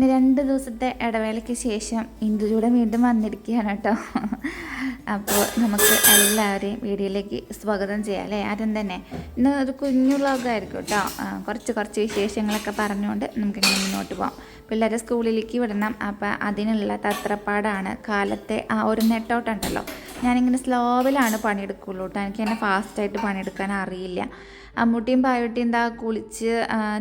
അങ്ങനെ രണ്ട് ദിവസത്തെ ഇടവേളയ്ക്ക് ശേഷം ഇന്ദുജൂടെ വീണ്ടും വന്നിരിക്കുകയാണ് കേട്ടോ. അപ്പോൾ നമുക്ക് എല്ലാവരെയും വീഡിയോയിലേക്ക് സ്വാഗതം ചെയ്യാം അല്ലേ? ആദ്യം തന്നെ ഇന്ന് ഒരു കുഞ്ഞു വ്ളോഗായിരിക്കും കേട്ടോ. കുറച്ച് കുറച്ച് വിശേഷങ്ങളൊക്കെ പറഞ്ഞുകൊണ്ട് നമുക്കിങ്ങനെ മുന്നോട്ട് പോകാം പിള്ളേരെ സ്കൂളിലേക്ക് വിടണം. അപ്പോൾ അതിനുള്ള തത്രപ്പാടാണ് കാലത്തെ ആ ഒരു നെട്ടോട്ടുണ്ടല്ലോ ഞാനിങ്ങനെ സ്ലോവിലാണ് പണിയെടുക്കുള്ളൂ കേട്ടോ. എനിക്ക് എന്നെ ഫാസ്റ്റായിട്ട് പണിയെടുക്കാൻ അറിയില്ല. അമ്മൂട്ടിയും പായുട്ടിയും എന്താ കുളിച്ച്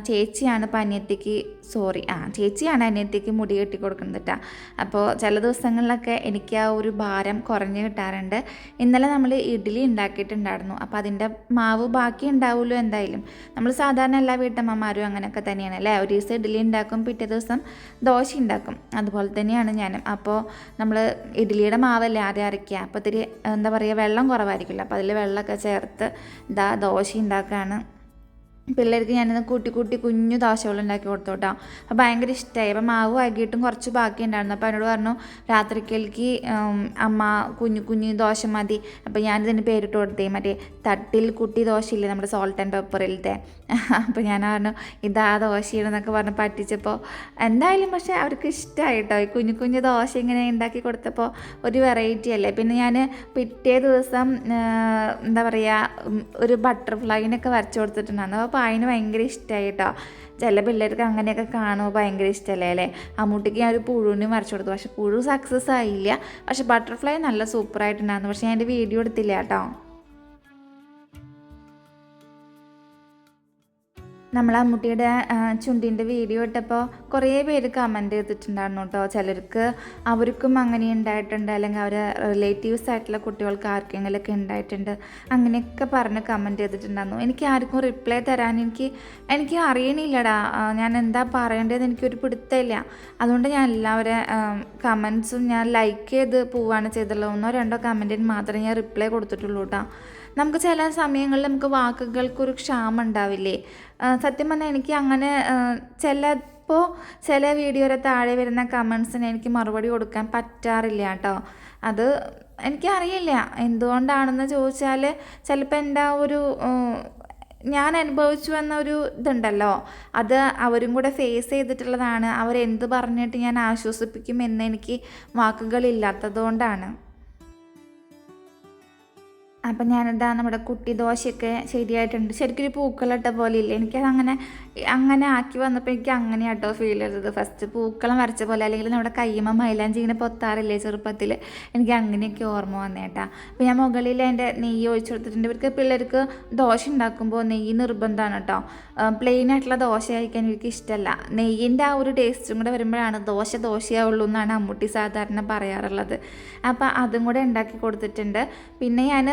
ചേച്ചിയാണ് ഇപ്പം അനിയത്തിക്ക് സോറി ആ ചേച്ചിയാണ് അനിയത്തിക്ക് മുടി കെട്ടി കൊടുക്കുന്നത് കേട്ടോ അപ്പോൾ ചില ദിവസങ്ങളിലൊക്കെ എനിക്ക് ആ ഒരു ഭാരം കുറഞ്ഞ് കിട്ടാറുണ്ട്. ഇന്നലെ നമ്മൾ ഇഡ്ഡലി ഉണ്ടാക്കിയിട്ടുണ്ടായിരുന്നു. അപ്പോൾ അതിന്റെ മാവ് ബാക്കി ഉണ്ടാവുമല്ലോ എന്തായാലും. നമ്മൾ സാധാരണ എല്ലാ വീട്ടമ്മമാരും അങ്ങനെയൊക്കെ തന്നെയാണ് അല്ലേ? ഒരു ദിവസം ഇഡ്ഡലി ഉണ്ടാക്കും പിറ്റേ ദിവസം ദോശ ഉണ്ടാക്കും. അതുപോലെ തന്നെയാണ് ഞാനും. അപ്പോൾ നമ്മൾ ഇഡ്ഡലിയുടെ മാവല്ലേ ആദ്യം അരയ്ക്കുക. അപ്പോൾ ഇത്തിരി എന്താ പറയുക വെള്ളം കുറവായിരിക്കില്ല അപ്പോൾ അതിൽ വെള്ളമൊക്കെ ചേർത്ത് ഇതാ ദോശ ഉണ്ടാക്കുകയാണ്. പിള്ളേർക്ക് ഞാനിന്ന് കൂട്ടി കൂട്ടി കുഞ്ഞു ദോശകൾ ഉണ്ടാക്കി കൊടുത്തോട്ടാ. അപ്പം ഭയങ്കര ഇഷ്ടമായി അപ്പോൾ മാവ് വൈകിട്ടും കുറച്ച് ബാക്കി ഉണ്ടായിരുന്നു അപ്പോൾ എന്നോട് പറഞ്ഞു രാത്രിക്കലേക്ക് അമ്മ കുഞ്ഞു കുഞ്ഞു ദോശ മതി. അപ്പോൾ ഞാനിതിന് പേരിട്ട് കൊടുത്തേ. മറ്റേ തട്ടിൽ കുട്ടി ദോശയില്ലേ നമ്മുടെ സോൾട്ട് ആൻഡ് പെപ്പറിലത്തെ അപ്പോൾ ഞാൻ പറഞ്ഞു ഇതാ ദോശയാണെന്നൊക്കെ പറഞ്ഞ് പറ്റിച്ചപ്പോൾ എന്തായാലും പക്ഷേ അവർക്ക് ഇഷ്ടമായി കേട്ടോ ഈ കുഞ്ഞു കുഞ്ഞു ദോശ ഇങ്ങനെ ഉണ്ടാക്കി കൊടുത്തപ്പോൾ ഒരു വെറൈറ്റി അല്ലേ? പിന്നെ ഞാൻ പിറ്റേ ദിവസം എന്താ പറയുക ഒരു ബട്ടർഫ്ലൈനൊക്കെ വരച്ചു കൊടുത്തിട്ടുണ്ടായിരുന്നു. അപ്പോൾ അതിന് ഭയങ്കര ഇഷ്ടമായി കേട്ടോ ചില പിള്ളേർക്ക് അങ്ങനെയൊക്കെ കാണുമ്പോൾ ഭയങ്കര ഇഷ്ടമല്ലേ അല്ലേ? അമ്മൂട്ടിക്ക് ഞാൻ ഒരു പുഴുവിനും വരച്ചു കൊടുത്തു. പക്ഷേ പുഴു സക്സസ് ആയില്ല. പക്ഷേ ബട്ടർഫ്ലൈ നല്ല സൂപ്പറായിട്ടുണ്ടായിരുന്നു പക്ഷേ ഞാൻ എന്റെ വീഡിയോ എടുത്തില്ല കേട്ടോ. നമ്മൾ അമ്മൂട്ടിയുടെ ചുണ്ടിന്റെ വീഡിയോ ഇട്ടപ്പോൾ കുറേ പേര് കമന്റ് ചെയ്തിട്ടുണ്ടായിരുന്നു കേട്ടോ ചിലർക്ക് അവർക്കും അങ്ങനെ ഉണ്ടായിട്ടുണ്ട് അല്ലെങ്കിൽ അവരെ റിലേറ്റീവ്സ് ആയിട്ടുള്ള കുട്ടികൾക്ക് ആർക്കെങ്കിലുമൊക്കെ ഉണ്ടായിട്ടുണ്ട്. അങ്ങനെയൊക്കെ പറഞ്ഞ് കമന്റ് ചെയ്തിട്ടുണ്ടായിരുന്നു. എനിക്ക് ആർക്കും റിപ്ലൈ തരാൻ എനിക്ക് എനിക്ക് അറിയണില്ലടാ. ഞാൻ എന്താ പറയേണ്ടതെന്ന് എനിക്കൊരു പിടുത്തമില്ല. അതുകൊണ്ട് ഞാൻ എല്ലാവരെ കമൻസും ഞാൻ ലൈക്ക് ചെയ്ത് പോവുകയാണ് ചെയ്തുള്ളത്. ഒന്നോ രണ്ടോ കമന്റിന് മാത്രമേ ഞാൻ റിപ്ലൈ കൊടുത്തിട്ടുള്ളൂ കേട്ടോ നമുക്ക് ചില സമയങ്ങളിൽ നമുക്ക് വാക്കുകൾക്കൊരു ക്ഷാമം ഉണ്ടാവില്ലേ സത്യം പറഞ്ഞാൽ എനിക്ക് അങ്ങനെ ചില ചിലപ്പോൾ ചില വീഡിയോയുടെ താഴെ വരുന്ന കമൻസിന് എനിക്ക് മറുപടി കൊടുക്കാൻ പറ്റാറില്ല കേട്ടോ. അത് എനിക്കറിയില്ല. എന്തുകൊണ്ടാണെന്ന് ചോദിച്ചാൽ ചിലപ്പോൾ എന്റെ ആ ഒരു ഞാൻ അനുഭവിച്ചു എന്നൊരു ഇതുണ്ടല്ലോ. അത് അവരും കൂടെ ഫേസ് ചെയ്തിട്ടുള്ളതാണ്. അവരെന്ത് പറഞ്ഞിട്ട് ഞാൻ ആശ്വസിപ്പിക്കും എന്ന് എനിക്ക് വാക്കുകളില്ലാത്തത് കൊണ്ടാണ് അപ്പം ഞാനിതാ നമ്മുടെ കുട്ടി ദോശയൊക്കെ ശരിയായിട്ടുണ്ട്. ശരിക്കും ഒരു പൂക്കളിട്ട പോലെ ഇല്ല എനിക്കത് അങ്ങനെ അങ്ങനെ ആക്കി വന്നപ്പോൾ എനിക്ക് അങ്ങനെ കേട്ടോ ഫീൽ ചെയ്തത്. ഫസ്റ്റ് പൂക്കളം വരച്ച പോലെ അല്ലെങ്കിൽ നമ്മുടെ കയ്യമ്മ മൈലാഞ്ചി ഇങ്ങനെ പൊത്താറില്ലേ ചെറുപ്പത്തിൽ എനിക്ക് അങ്ങനെയൊക്കെ ഓർമ്മ വന്നേട്ടാ അപ്പം ഞാൻ മുകളിൽ എന്റെ നെയ്യ് ഒഴിച്ചു കൊടുത്തിട്ടുണ്ട്. ഇവർക്ക് പിള്ളേർക്ക് ദോശ ഉണ്ടാക്കുമ്പോൾ നെയ്യ് നിർബന്ധമാണ് കേട്ടോ പ്ലെയിൻ ആയിട്ടുള്ള ദോശ കഴിക്കാൻ എനിക്ക് ഇഷ്ടമല്ല നെയ്യിന്റെ ആ ഒരു ടേസ്റ്റും കൂടെ വരുമ്പോഴാണ് ദോശ ദോശയാവുള്ളൂ എന്നാണ് അമ്മൂട്ടി സാധാരണ പറയാറുള്ളത്. അപ്പോൾ അതും കൂടെ ഉണ്ടാക്കി കൊടുത്തിട്ടുണ്ട്. പിന്നെ ഞാൻ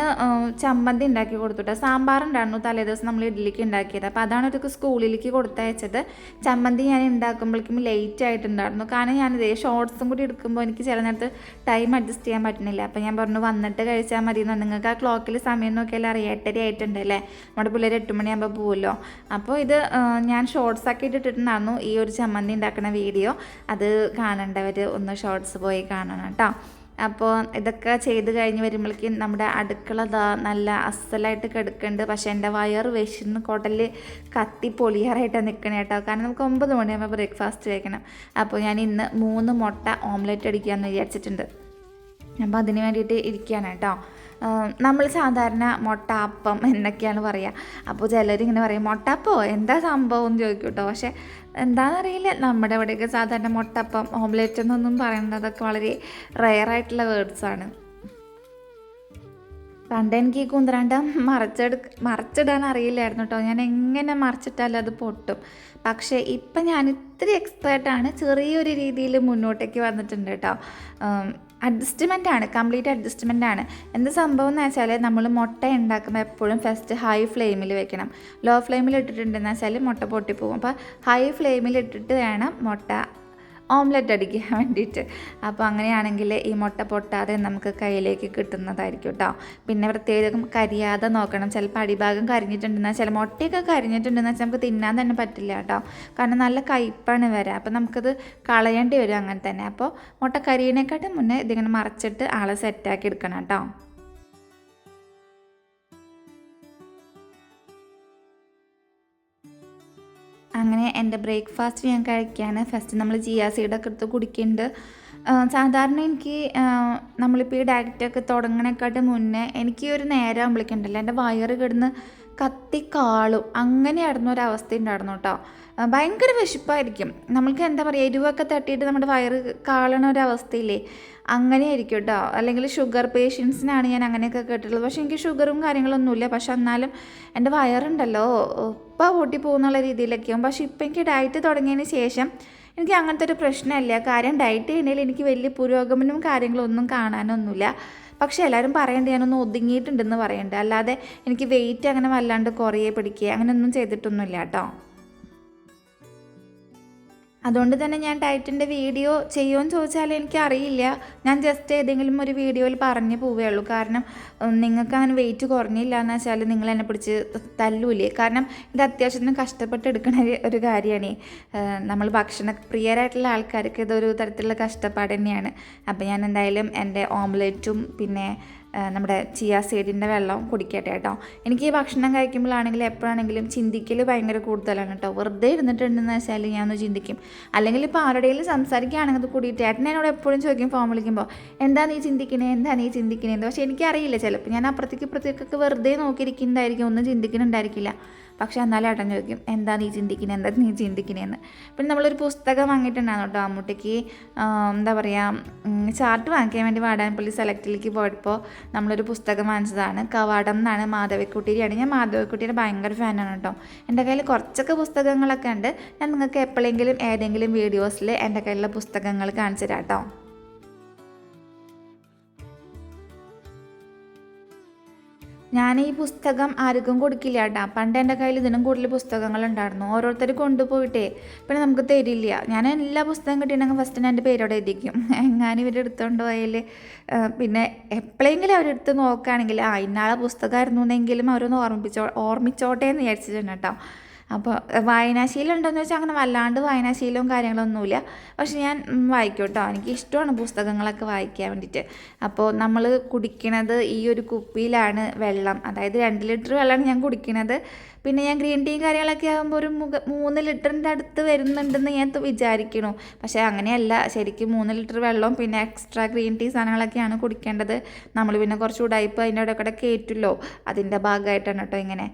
ചമ്മന്തി ഉണ്ടാക്കി കൊടുത്തുട്ടോ. സാമ്പാറുണ്ടായിരുന്നു തലേദിവസം നമ്മൾ ഇഡ്ഡലിക്ക് ഉണ്ടാക്കിയത്. അപ്പോൾ അതാണ് ഒരു സ്കൂളിലേക്ക് കൊടുത്തയച്ചത്. ചമ്മന്തി ഞാൻ ഉണ്ടാക്കുമ്പോഴേക്കും ലേറ്റ് ആയിട്ടുണ്ടായിരുന്നു. കാരണം ഞാനിത് ഷോർട്സും കൂടി എടുക്കുമ്പോൾ എനിക്ക് ചില നേരത്ത് ടൈം അഡ്ജസ്റ്റ് ചെയ്യാൻ പറ്റുന്നില്ല. അപ്പോൾ ഞാൻ പറഞ്ഞു വന്നിട്ട് കഴിച്ചാൽ മതി എന്ന് നിങ്ങൾക്ക് ആ ക്ലോക്കിൽ സമയം നോക്കിയാൽ അറിയാം. എട്ടര ആയിട്ടുണ്ട് അല്ലേ? നമ്മുടെ പിള്ളേർ എട്ട് മണിയാകുമ്പോൾ പോകുമല്ലോ അപ്പോൾ ഇത് ഞാൻ ഷോർട്സ് ആക്കി ഇട്ടിട്ടുണ്ടായിരുന്നു ഈ ഒരു ചമ്മന്തി ഉണ്ടാക്കുന്ന വീഡിയോ അത് കാണേണ്ടവർ ഒന്ന് ഷോർട്സ് പോയി കാണണം കേട്ടോ. അപ്പോൾ ഇതൊക്കെ ചെയ്ത് കഴിഞ്ഞ് വരുമ്പോഴേക്കും നമ്മുടെ അടുക്കള ദാ നല്ല അസലായിട്ട് കിടക്കുന്നുണ്ട് പക്ഷേ എന്റെ വയറ് വിശന്ന് കുടൽ കത്തി പൊളിയാറായിട്ടാണ് നിൽക്കണേ കേട്ടോ. കാരണം നമുക്ക് ഒമ്പത് മണിയാകുമ്പോൾ ബ്രേക്ക്ഫാസ്റ്റ് കഴിക്കണം. അപ്പോൾ ഞാൻ ഇന്ന് മൂന്ന് മുട്ട ഓംലെറ്റ് അടിക്കാമെന്ന് വിചാരിച്ചിട്ടുണ്ട്. അപ്പോൾ അതിന് വേണ്ടിയിട്ട് ഇരിക്കുകയാണ് കേട്ടോ നമ്മൾ സാധാരണ മുട്ട അപ്പം എന്നൊക്കെയാണ് പറയുക അപ്പോൾ ചിലരിങ്ങനെ പറയും മുട്ടപ്പോ? എന്താ സംഭവം? എന്ന് ചോദിക്കും കേട്ടോ പക്ഷേ എന്താണെന്നറിയില്ല നമ്മുടെ ഇവിടെയൊക്കെ സാധാരണ മുട്ടപ്പം ഓംലെറ്റ് എന്നൊന്നും പറയുന്നതൊക്കെ വളരെ റെയറായിട്ടുള്ള വേർഡ്സാണ് പണ്ട് എനിക്ക് ഈ കുന്തരാണ്ട മറച്ചെടു മറച്ചിടാൻ അറിയില്ലായിരുന്നു കേട്ടോ ഞാൻ എങ്ങനെ മറച്ചിട്ടാലും അത് പൊട്ടും. പക്ഷേ ഇപ്പം ഞാൻ ഇത്തിരി എക്സ്പേർട്ടാണ് ചെറിയൊരു രീതിയിൽ മുന്നോട്ടേക്ക് വന്നിട്ടുണ്ട് കേട്ടോ അഡ്ജസ്റ്റ്മെന്റ് ആണ് കംപ്ലീറ്റ് അഡ്ജസ്റ്റ്മെന്റ് ആണ് എന്ത് സംഭവം എന്ന് വെച്ചാൽ നമ്മൾ മുട്ട ഉണ്ടാക്കുമ്പോൾ എപ്പോഴും ഫസ്റ്റ് ഹൈ ഫ്ലെയിമിൽ വെക്കണം. ലോ ഫ്ലെയിമിൽ ഇട്ടിട്ടുണ്ടെന്ന് വെച്ചാൽ മുട്ട പൊട്ടിപ്പോകും. അപ്പോൾ ഹൈ ഫ്ലെയിമിൽ ഇട്ടിട്ട് വേണം മുട്ട ഓംലെറ്റ് അടിക്കാൻ വേണ്ടിയിട്ട്. അപ്പോൾ അങ്ങനെയാണെങ്കിൽ ഈ മുട്ട പൊട്ടാതെ നമുക്ക് കയ്യിലേക്ക് കിട്ടുന്നതായിരിക്കും കേട്ടോ പിന്നെ പ്രത്യേകം കരിയാതെ നോക്കണം. ചിലപ്പോൾ അടിഭാഗം കരിഞ്ഞിട്ടുണ്ടെന്നാൽ ചില മുട്ടയൊക്കെ കരിഞ്ഞിട്ടുണ്ടെന്ന് വെച്ചാൽ നമുക്ക് തിന്നാൻ തന്നെ പറ്റില്ല കേട്ടോ കാരണം നല്ല കയ്പ്പാണ് വരാം. അപ്പോൾ നമുക്കത് കളയേണ്ടി വരും അങ്ങനെ തന്നെ. അപ്പോൾ മുട്ട കരിയണേക്കാട്ടും മുന്നേ ഇതിങ്ങനെ മറച്ചിട്ട് ആളെ സെറ്റാക്കി എടുക്കണം കേട്ടോ അങ്ങനെ എന്റെ ബ്രേക്ക്ഫാസ്റ്റ് ഞാൻ കഴിക്കുകയാണ് ഫസ്റ്റ് നമ്മൾ ജിയാ സീഡൊക്കെ എടുത്ത് കുടിക്കുന്നുണ്ട് സാധാരണ എനിക്ക് നമ്മളിപ്പോൾ ഈ ഡയറ്റൊക്കെ തുടങ്ങണേക്കാട്ട് മുന്നേ എനിക്ക് ഒരു നേരം ആകുമ്പോഴേക്കുണ്ടല്ലോ എന്റെ വയറ് കിടന്ന് കത്തിക്കാളും അങ്ങനെയായിരുന്നു ഒരു അവസ്ഥ ഉണ്ടായിരുന്നു കേട്ടോ. ഭയങ്കര വിശപ്പായിരിക്കും. നമ്മൾക്ക് എന്താ പറയുക എരിവൊക്കെ തട്ടിയിട്ട് നമ്മുടെ വയറ് കാളണ ഒരവസ്ഥയില്ലേ? അങ്ങനെ ആയിരിക്കും കേട്ടോ അല്ലെങ്കിൽ ഷുഗർ പേഷ്യൻസിനാണ് ഞാൻ അങ്ങനെയൊക്കെ കേട്ടിട്ടുള്ളത്. പക്ഷേ എനിക്ക് ഷുഗറും കാര്യങ്ങളൊന്നുമില്ല. പക്ഷെ എന്നാലും എന്റെ വയറുണ്ടല്ലോ. ഉപ്പ പൊട്ടി പോകുന്നുള്ള രീതിയിലൊക്കെയാവും പക്ഷേ ഇപ്പം എനിക്ക് ഡയറ്റ് തുടങ്ങിയതിന് ശേഷം എനിക്ക് അങ്ങനത്തെ ഒരു പ്രശ്നമില്ല. കാര്യം ഡയറ്റ് ചെയ്യുന്നതിൽ എനിക്ക് വലിയ പുരോഗമനവും കാര്യങ്ങളൊന്നും കാണാനൊന്നുമില്ല. പക്ഷേ എല്ലാവരും പറയണ്ട ഞാനൊന്ന് ഒതുങ്ങിയിട്ടുണ്ടെന്ന് പറയണ്ട. അല്ലാതെ എനിക്ക് വെയിറ്റ് അങ്ങനെ വല്ലാണ്ട് കുറയെ പിടിക്കുക അങ്ങനെയൊന്നും ചെയ്തിട്ടൊന്നുമില്ല കേട്ടോ അതുകൊണ്ട് തന്നെ ഞാൻ ഡയറ്റിന്റെ വീഡിയോ ചെയ്യുമെന്ന് ചോദിച്ചാൽ എനിക്കറിയില്ല. ഞാൻ ജസ്റ്റ് ഏതെങ്കിലും ഒരു വീഡിയോയിൽ പറഞ്ഞു പോവുകയുള്ളൂ. കാരണം നിങ്ങൾക്ക് അങ്ങനെ വെയിറ്റ് കുറഞ്ഞില്ല എന്ന് വെച്ചാൽ നിങ്ങൾ എന്നെ പിടിച്ച് തല്ലൂലേ. കാരണം ഇത് അത്യാവശ്യത്തിന് കഷ്ടപ്പെട്ട് എടുക്കുന്ന ഒരു- കാര്യമാണ് നമ്മൾ ഭക്ഷണ പ്രിയരായിട്ടുള്ള ആൾക്കാർക്ക് ഇതൊരു തരത്തിലുള്ള കഷ്ടപ്പാട് തന്നെയാണ്. അപ്പോൾ ഞാൻ എന്തായാലും എന്റെ ഓംലെറ്റും പിന്നെ നമ്മുടെ ചിയ സീഡിന്റെ വെള്ളം കുടിക്കട്ടെ കേട്ടോ. എനിക്ക് ഈ ഭക്ഷണം കഴിക്കുമ്പോഴാണെങ്കിലും എപ്പോഴാണെങ്കിലും ചിന്തിക്കൽ ഭയങ്കര കൂടുതലാണ് കേട്ടോ. വെറുതെ ഇരുന്നിട്ടുണ്ടെന്ന് വെച്ചാൽ ഞാനൊന്ന് ചിന്തിക്കും. അല്ലെങ്കിൽ ഇപ്പോൾ ആരുടെയെങ്കിലും സംസാരിക്കുകയാണെങ്കിൽ അത് കൂടിയിട്ട് ഏട്ടൻ എന്നോട് എപ്പോഴും ചോദിക്കും ഫോൺ വിളിക്കുമ്പോൾ എന്താ നീ ചിന്തിക്കണേ? എന്താ നീ ചിന്തിക്കണേ? പക്ഷേ എനിക്കറിയില്ല. ചിലപ്പോൾ ഞാൻ അപ്പുറത്തേക്ക് ഇപ്പുറത്തേക്കൊക്കെ വെറുതെ നോക്കിയിരിക്കുന്നുണ്ടായിരിക്കും. ഒന്നും ചിന്തിക്കുന്നുണ്ടായിരിക്കില്ല. പക്ഷേ എന്നാലും ഏട്ടൻ ചോദിക്കും എന്താ നീ ചിന്തിക്കണേ? എന്താ നീ ചിന്തിക്കണേന്ന് പിന്നെ നമ്മളൊരു പുസ്തകം വാങ്ങിയിട്ടുണ്ടായിരുന്നു കേട്ടോ. അമ്മൂട്ടിക്ക് എന്താ പറയുക ചാർട്ട് വാങ്ങിക്കാൻ വേണ്ടി വാടാനപ്പള്ളി സെലക്റ്റിലേക്ക് പോയപ്പോൾ നമ്മളൊരു പുസ്തകം വാങ്ങിച്ചതാണ്. കവാടം എന്നാണ് മാധവിക്കുട്ടിയാണ് ഞാൻ മാധവിക്കുട്ടിയുടെ ഭയങ്കര ഫാനാണ് കേട്ടോ എന്റെ കയ്യിൽ കുറച്ചൊക്കെ പുസ്തകങ്ങളൊക്കെ ഉണ്ട്. ഞാൻ നിങ്ങൾക്ക് എപ്പോഴെങ്കിലും ഏതെങ്കിലും വീഡിയോസിൽ എന്റെ കയ്യിലുള്ള പുസ്തകങ്ങൾ കാണിച്ചു തരാം കേട്ടോ ഞാൻ ഈ പുസ്തകം ആർക്കും കൊടുക്കില്ല കേട്ടാ പണ്ട് എന്റെ കയ്യിൽ ഇതിനും കൂടുതൽ പുസ്തകങ്ങളുണ്ടായിരുന്നു. ഓരോരുത്തർ കൊണ്ടുപോയിട്ടേ. പിന്നെ നമുക്ക് തരില്ല. ഞാൻ എല്ലാ പുസ്തകം കിട്ടിയിട്ടുണ്ടെങ്കിൽ ഫസ്റ്റ് എന്റെ പേരോടെ എഴുതിക്കും. എങ്ങാനും ഇവർ എടുത്തുകൊണ്ട് പോയാൽ പിന്നെ എപ്പോഴെങ്കിലും അവരെടുത്ത് നോക്കുകയാണെങ്കിൽ ആ ഇന്നാളെ പുസ്തകമായിരുന്നു എന്നെങ്കിലും അവരൊന്ന് ഓർമ്മിപ്പിച്ചോ ഓർമ്മിച്ചോട്ടെ എന്ന് വിചാരിച്ചിട്ടുണ്ട് കേട്ടോ അപ്പോൾ വായനാശീലം ഉണ്ടോയെന്ന് വെച്ചാൽ അങ്ങനെ വല്ലാണ്ട് വായനാശീലവും കാര്യങ്ങളൊന്നുമില്ല. പക്ഷെ ഞാൻ വായിക്കും കേട്ടോ എനിക്ക് ഇഷ്ടമാണ് പുസ്തകങ്ങളൊക്കെ വായിക്കാൻ വേണ്ടിയിട്ട് അപ്പോൾ നമ്മൾ കുടിക്കണത് ഈ ഒരു കുപ്പിയിലാണ് വെള്ളം. അതായത് രണ്ട് ലിറ്റർ വെള്ളമാണ് ഞാൻ കുടിക്കണത്. പിന്നെ ഞാൻ ഗ്രീൻ ടീ കാര്യങ്ങളൊക്കെ ആകുമ്പോൾ ഒരു മുഖ മൂന്ന് ലിറ്ററിന്റെ അടുത്ത് വരുന്നുണ്ടെന്ന് ഞാൻ വിചാരിക്കണു. പക്ഷേ അങ്ങനെയല്ല. ശരിക്കും മൂന്ന് ലിറ്റർ വെള്ളവും പിന്നെ എക്സ്ട്രാ ഗ്രീൻ ടീ സാധനങ്ങളൊക്കെയാണ് കുടിക്കേണ്ടത്. നമ്മൾ പിന്നെ കുറച്ച് ഉടായ്പ അതിന്റെ അവിടെ കൂടെ കയറ്റുമല്ലോ അതിന്റെ ഭാഗമായിട്ടാണ് കേട്ടോ ഇങ്ങനെ.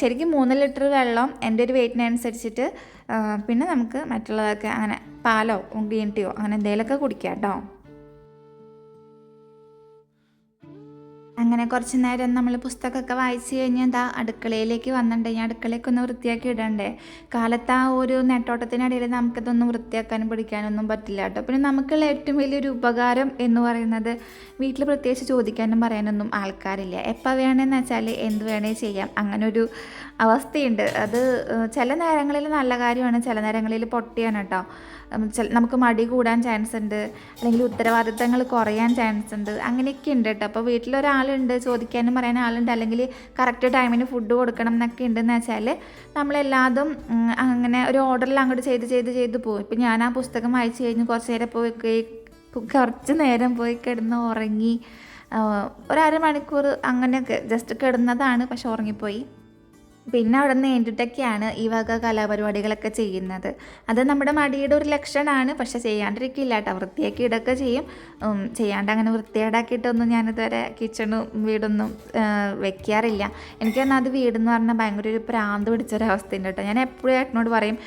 ശരിക്കും മൂന്ന് ലിറ്റർ വെള്ളം എന്റെ ഒരു വെയിറ്റിനനുസരിച്ചിട്ട് പിന്നെ നമുക്ക് മറ്റുള്ളതൊക്കെ അങ്ങനെ പാലോ ഗ്രീൻ ടീയോ അങ്ങനെ എന്തെങ്കിലുമൊക്കെ കുടിക്കാം കേട്ടോ. അങ്ങനെ കുറച്ച് നേരം നമ്മൾ പുസ്തകമൊക്കെ വായിച്ച് കഴിഞ്ഞാൽ എന്താ അടുക്കളയിലേക്ക് വന്നിട്ടുണ്ട്. ഞാൻ അടുക്കളയൊക്കെ ഒന്ന് വൃത്തിയാക്കി ഇടണ്ടേ? കാലത്ത് ആ ഒരു നെട്ടോട്ടത്തിനിടയിൽ നമുക്കിതൊന്നും വൃത്തിയാക്കാനും പിടിക്കാനൊന്നും പറ്റില്ല കേട്ടോ. പിന്നെ നമുക്കുള്ള ഏറ്റവും വലിയൊരു ഉപകാരം എന്ന് പറയുന്നത് വീട്ടിൽ പ്രത്യേകിച്ച് ചോദിക്കാനും പറയാനൊന്നും ആൾക്കാരില്ല. എപ്പോൾ വേണമെന്ന് വെച്ചാൽ എന്ത് വേണേ ചെയ്യാം. അങ്ങനെ ഒരു അവസ്ഥയുണ്ട്. അത് ചില നേരങ്ങളിൽ നല്ല കാര്യമാണ് ചില നേരങ്ങളിൽ പൊട്ടിയാണ് കേട്ടോ. നമുക്ക് മടി കൂടാൻ ചാൻസ് ഉണ്ട്. അല്ലെങ്കിൽ ഉത്തരവാദിത്തങ്ങൾ കുറയാൻ ചാൻസ് ഉണ്ട്. അങ്ങനെയൊക്കെ ഉണ്ട് കേട്ടോ. അപ്പോൾ വീട്ടിലൊരാളുണ്ട് ചോദിക്കാനും പറയാൻ ആളുണ്ട്. അല്ലെങ്കിൽ കറക്റ്റ് ടൈമിന് ഫുഡ് കൊടുക്കണം എന്നൊക്കെ ഉണ്ടെന്ന് വെച്ചാൽ നമ്മളെല്ലാതും അങ്ങനെ ഒരു ഓർഡറിൽ അങ്ങോട്ട് ചെയ്ത് ചെയ്ത് ചെയ്ത് പോകും ഇപ്പം ഞാൻ ആ പുസ്തകം വായിച്ചു കഴിഞ്ഞ് കുറച്ച് നേരം പോയി കുറച്ച് നേരം പോയി കിടന്ന് ഉറങ്ങി ഒരു അര മണിക്കൂർ അങ്ങനെയൊക്കെ ജസ്റ്റ് കിടന്നതാണ്. പക്ഷെ ഉറങ്ങിപ്പോയി. പിന്നെ അവിടെ നിന്ന് കഴിഞ്ഞിട്ടൊക്കെയാണ് ഈ വക കലാപരിപാടികളൊക്കെ ചെയ്യുന്നത്. അത് നമ്മുടെ മടിയുടെ ഒരു ലക്ഷണമാണ്. പക്ഷെ ചെയ്യാണ്ടിരിക്കില്ല കേട്ടോ. വൃത്തിയാക്കി ഇടൊക്കെ ചെയ്യും. ചെയ്യാണ്ട് അങ്ങനെ വൃത്തിയേടാക്കിയിട്ടൊന്നും ഞാനിതുവരെ കിച്ചണും വീടൊന്നും വെക്കാറില്ല. എനിക്ക് തന്നെ അത് വീടെന്ന് പറഞ്ഞാൽ ഭയങ്കര ഒരു പ്രാന്ത് പിടിച്ചൊരവസ്ഥയുണ്ട് കേട്ടോ. ഞാൻ എപ്പോഴും ഏട്ടനോട് പറയും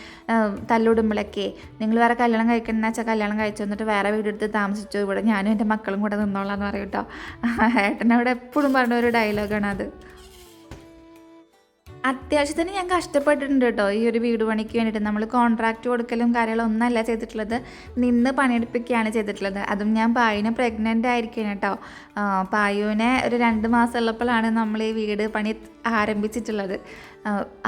തല്ലുടുമ്പോഴൊക്കെ നിങ്ങൾ വേറെ കല്യാണം കഴിക്കണമെന്ന് വെച്ചാൽ കല്യാണം കഴിച്ചു വന്നിട്ട് വേറെ വീടെടുത്ത് താമസിച്ചു. ഇവിടെ ഞാനും എന്റെ മക്കളും കൂടെ നിന്നോളാം എന്ന് പറയും കേട്ടോ. ഏട്ടനവിടെ എപ്പോഴും പറഞ്ഞ ഒരു ഡയലോഗാണ് അത് അത്യാവശ്യത്തിന് ഞാൻ കഷ്ടപ്പെട്ടിട്ടുണ്ട് കേട്ടോ ഈ ഒരു വീട് പണിക്ക് വേണ്ടിയിട്ട് നമ്മൾ കോൺട്രാക്റ്റ് കൊടുക്കലും കാര്യങ്ങളും ഒന്നല്ല ചെയ്തിട്ടുള്ളത്. നിന്ന് പണിയെടുപ്പിക്കുകയാണ് ചെയ്തിട്ടുള്ളത്. അതും ഞാൻ പായുവിനെ പ്രഗ്നന്റ് ആയിരിക്കും കേട്ടോ പായുവിനെ ഒരു രണ്ട് മാസം ഉള്ളപ്പോഴാണ് നമ്മൾ ഈ വീട് പണി ആരംഭിച്ചിട്ടുള്ളത്.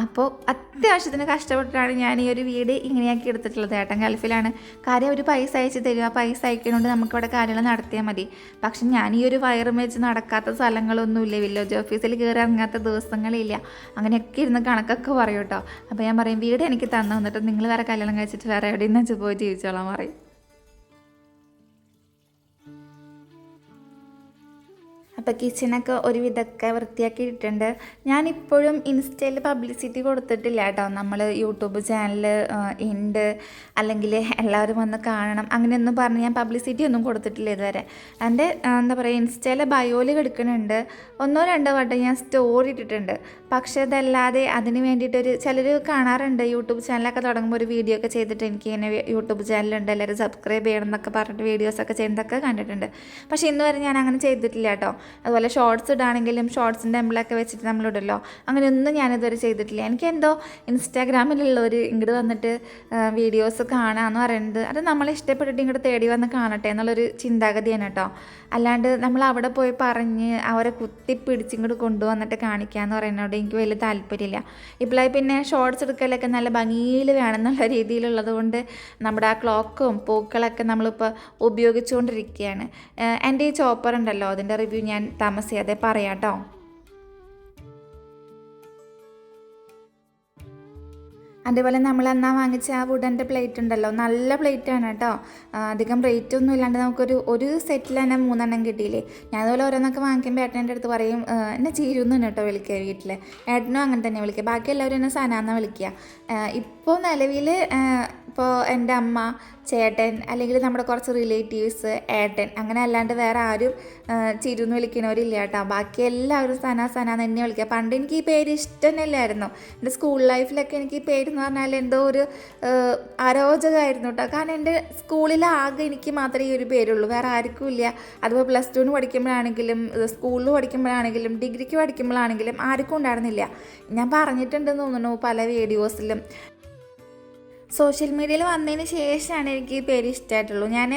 അപ്പോൾ അത്യാവശ്യത്തിന് കഷ്ടപ്പെട്ടിട്ടാണ് ഞാൻ ഈ ഒരു വീട് ഇങ്ങനെയാക്കി എടുത്തിട്ടുള്ളത്. ഏട്ടൻ ഗൾഫിലാണ്. കാര്യം ഒരു പൈസ അയച്ച് തരും. ആ പൈസ അയക്കുന്നതുകൊണ്ട് നമുക്കിവിടെ കാര്യങ്ങൾ നടത്തിയാൽ മതി. പക്ഷെ ഞാൻ ഈ ഒരു വയറും വെച്ച് നടക്കാത്ത സ്ഥലങ്ങളൊന്നുമില്ല. വില്ലേജ് ഓഫീസിൽ കയറി ഇറങ്ങാത്ത ദിവസങ്ങളില്ല. അങ്ങനെയൊക്കെ ഇരുന്ന് കണക്കൊക്കെ പറയും കേട്ടോ. അപ്പോൾ ഞാൻ പറയും വീട് എനിക്ക് തന്നു? എന്നിട്ട് നിങ്ങൾ വേറെ കല്യാണം കഴിച്ചിട്ട് വേറെ എവിടെയും വെച്ച് പോയി ജീവിച്ചോളാം പറയും. അപ്പോൾ കിച്ചണൊക്കെ ഒരുവിധമൊക്കെ വൃത്തിയാക്കിയിട്ടുണ്ട്. ഞാനിപ്പോഴും ഇൻസ്റ്റയിൽ പബ്ലിസിറ്റി കൊടുത്തിട്ടില്ല കേട്ടോ. നമ്മൾ യൂട്യൂബ് ചാനൽ ഉണ്ട് അല്ലെങ്കിൽ എല്ലാവരും വന്ന് കാണണം. അങ്ങനെയൊന്നും പറഞ്ഞ് ഞാൻ പബ്ലിസിറ്റി ഒന്നും കൊടുത്തിട്ടില്ല ഇതുവരെ. എന്റെ എന്താ പറയുക ഇൻസ്റ്റയിലെ ബയോയിൽ കിടക്കുന്നുണ്ട് ഒന്നോ രണ്ടോ വട്ടം ഞാൻ സ്റ്റോറി ഇട്ടിട്ടുണ്ട്. പക്ഷേ അതല്ലാതെ അതിന് വേണ്ടിയിട്ടൊരു ചിലർ കാണാറുണ്ട് യൂട്യൂബ് ചാനലൊക്കെ തുടങ്ങുമ്പോൾ ഒരു വീഡിയോ ഒക്കെ ചെയ്തിട്ട് എനിക്ക് ഇങ്ങനെ യൂട്യൂബ് ചാനലുണ്ട് എല്ലാവരും സബ്സ്ക്രൈബ് ചെയ്യണം എന്നൊക്കെ പറഞ്ഞിട്ട് വീഡിയോസൊക്കെ ചെയ്യുന്നതൊക്കെ കണ്ടിട്ടുണ്ട്. പക്ഷേ ഇന്ന് വരെ ഞാൻ അങ്ങനെ ചെയ്തിട്ടില്ല കേട്ടോ. അതുപോലെ ഷോർട്സ് ഇടാണെങ്കിലും ഷോർട്സിന്റെ എംബിളൊക്കെ വെച്ചിട്ട് നമ്മളിടല്ലോ അങ്ങനെയൊന്നും ഞാനിതുവരെ ചെയ്തിട്ടില്ല. എനിക്ക് എന്തോ ഇൻസ്റ്റാഗ്രാമിലുള്ളവർ ഇങ്ങോട്ട് വന്നിട്ട് വീഡിയോസ് കാണാമെന്ന് പറയുന്നത് അത് നമ്മളെ ഇഷ്ടപ്പെട്ടിട്ട് ഇങ്ങോട്ട് തേടി വന്ന് കാണട്ടെ എന്നുള്ളൊരു ചിന്താഗതിയാണ് കേട്ടോ. അല്ലാണ്ട് നമ്മൾ അവിടെ പോയി പറഞ്ഞ് അവരെ കുത്തിപ്പിടിച്ച് ഇങ്ങോട്ട് കൊണ്ടുവന്നിട്ട് കാണിക്കുക എന്ന് പറയുന്നതോട് എനിക്ക് വലിയ താല്പര്യമില്ല. ഇപ്പോഴായി പിന്നെ ഷോർട്സ് എടുക്കലൊക്കെ നല്ല ഭംഗിയിൽ വേണമെന്നുള്ള രീതിയിലുള്ളത് കൊണ്ട് നമ്മുടെ ആ ക്ലോക്കും പൂക്കളൊക്കെ നമ്മളിപ്പോൾ ഉപയോഗിച്ചുകൊണ്ടിരിക്കുകയാണ് എന്റെ ഈ ചോപ്പർ ഉണ്ടല്ലോ അതിന്റെ റിവ്യൂ ഞാൻ താമസിയാതെ പറയാം കേട്ടോ അതേപോലെ നമ്മൾ അന്നാ വാങ്ങിച്ച ആ വുഡന്റെ പ്ലേറ്റ് ഉണ്ടല്ലോ നല്ല പ്ലേറ്റ് ആണ് കേട്ടോ അധികം റേറ്റ് ഒന്നും ഇല്ലാണ്ട് നമുക്കൊരു ഒരു സെറ്റിൽ തന്നെ മൂന്നെണ്ണം കിട്ടിയില്ലേ? ഞാൻ അതുപോലെ ഓരോന്നൊക്കെ വാങ്ങിക്കുമ്പോൾ ഏട്ടന്റെ അടുത്ത് പറയും "ആ, എന്നെ ചീരുന്നു കേട്ടോ വിളിക്കുക വീട്ടിൽ ഏട്ടനും അങ്ങനെ തന്നെ വിളിക്കുക ബാക്കി എല്ലാവരും എന്നെ സനാന്ന വിളിക്കുക ഇപ്പോൾ നിലവിൽ ഇപ്പോൾ എന്റെ അമ്മ ചേട്ടൻ അല്ലെങ്കിൽ നമ്മുടെ കുറച്ച് റിലേറ്റീവ്സ് ഏട്ടൻ അങ്ങനെ അല്ലാണ്ട് വേറെ ആരും ചിരുന്ന് വിളിക്കണവരില്ല കേട്ടോ. ബാക്കി എല്ലാവരും സന സന തന്നെ വിളിക്കുക. പണ്ട് എനിക്ക് ഈ പേര് ഇഷ്ടം തന്നെയായിരുന്നു എന്റെ സ്കൂൾ ലൈഫിലൊക്കെ എനിക്ക് ഈ പേര് എന്ന് പറഞ്ഞാൽ എന്തോ ഒരു അരോചകമായിരുന്നു കേട്ടോ. കാരണം എന്റെ സ്കൂളിൽ ആകെ എനിക്ക് മാത്രമേ ഈ ഒരു പേരുള്ളൂ വേറെ ആർക്കും ഇല്ല. അതുപോലെ പ്ലസ് ടുവിന് പഠിക്കുമ്പോഴാണെങ്കിലും സ്കൂളിൽ പഠിക്കുമ്പോഴാണെങ്കിലും ഡിഗ്രിക്ക് പഠിക്കുമ്പോഴാണെങ്കിലും ആർക്കും ഉണ്ടായിരുന്നില്ല. ഞാൻ പറഞ്ഞിട്ടുണ്ടെന്ന് തോന്നുന്നു പല വീഡിയോസിലും സോഷ്യൽ മീഡിയയിൽ വന്നതിന് ശേഷമാണ് എനിക്ക് ഈ പേര് ഇഷ്ടമായിട്ടുള്ളൂ. ഞാൻ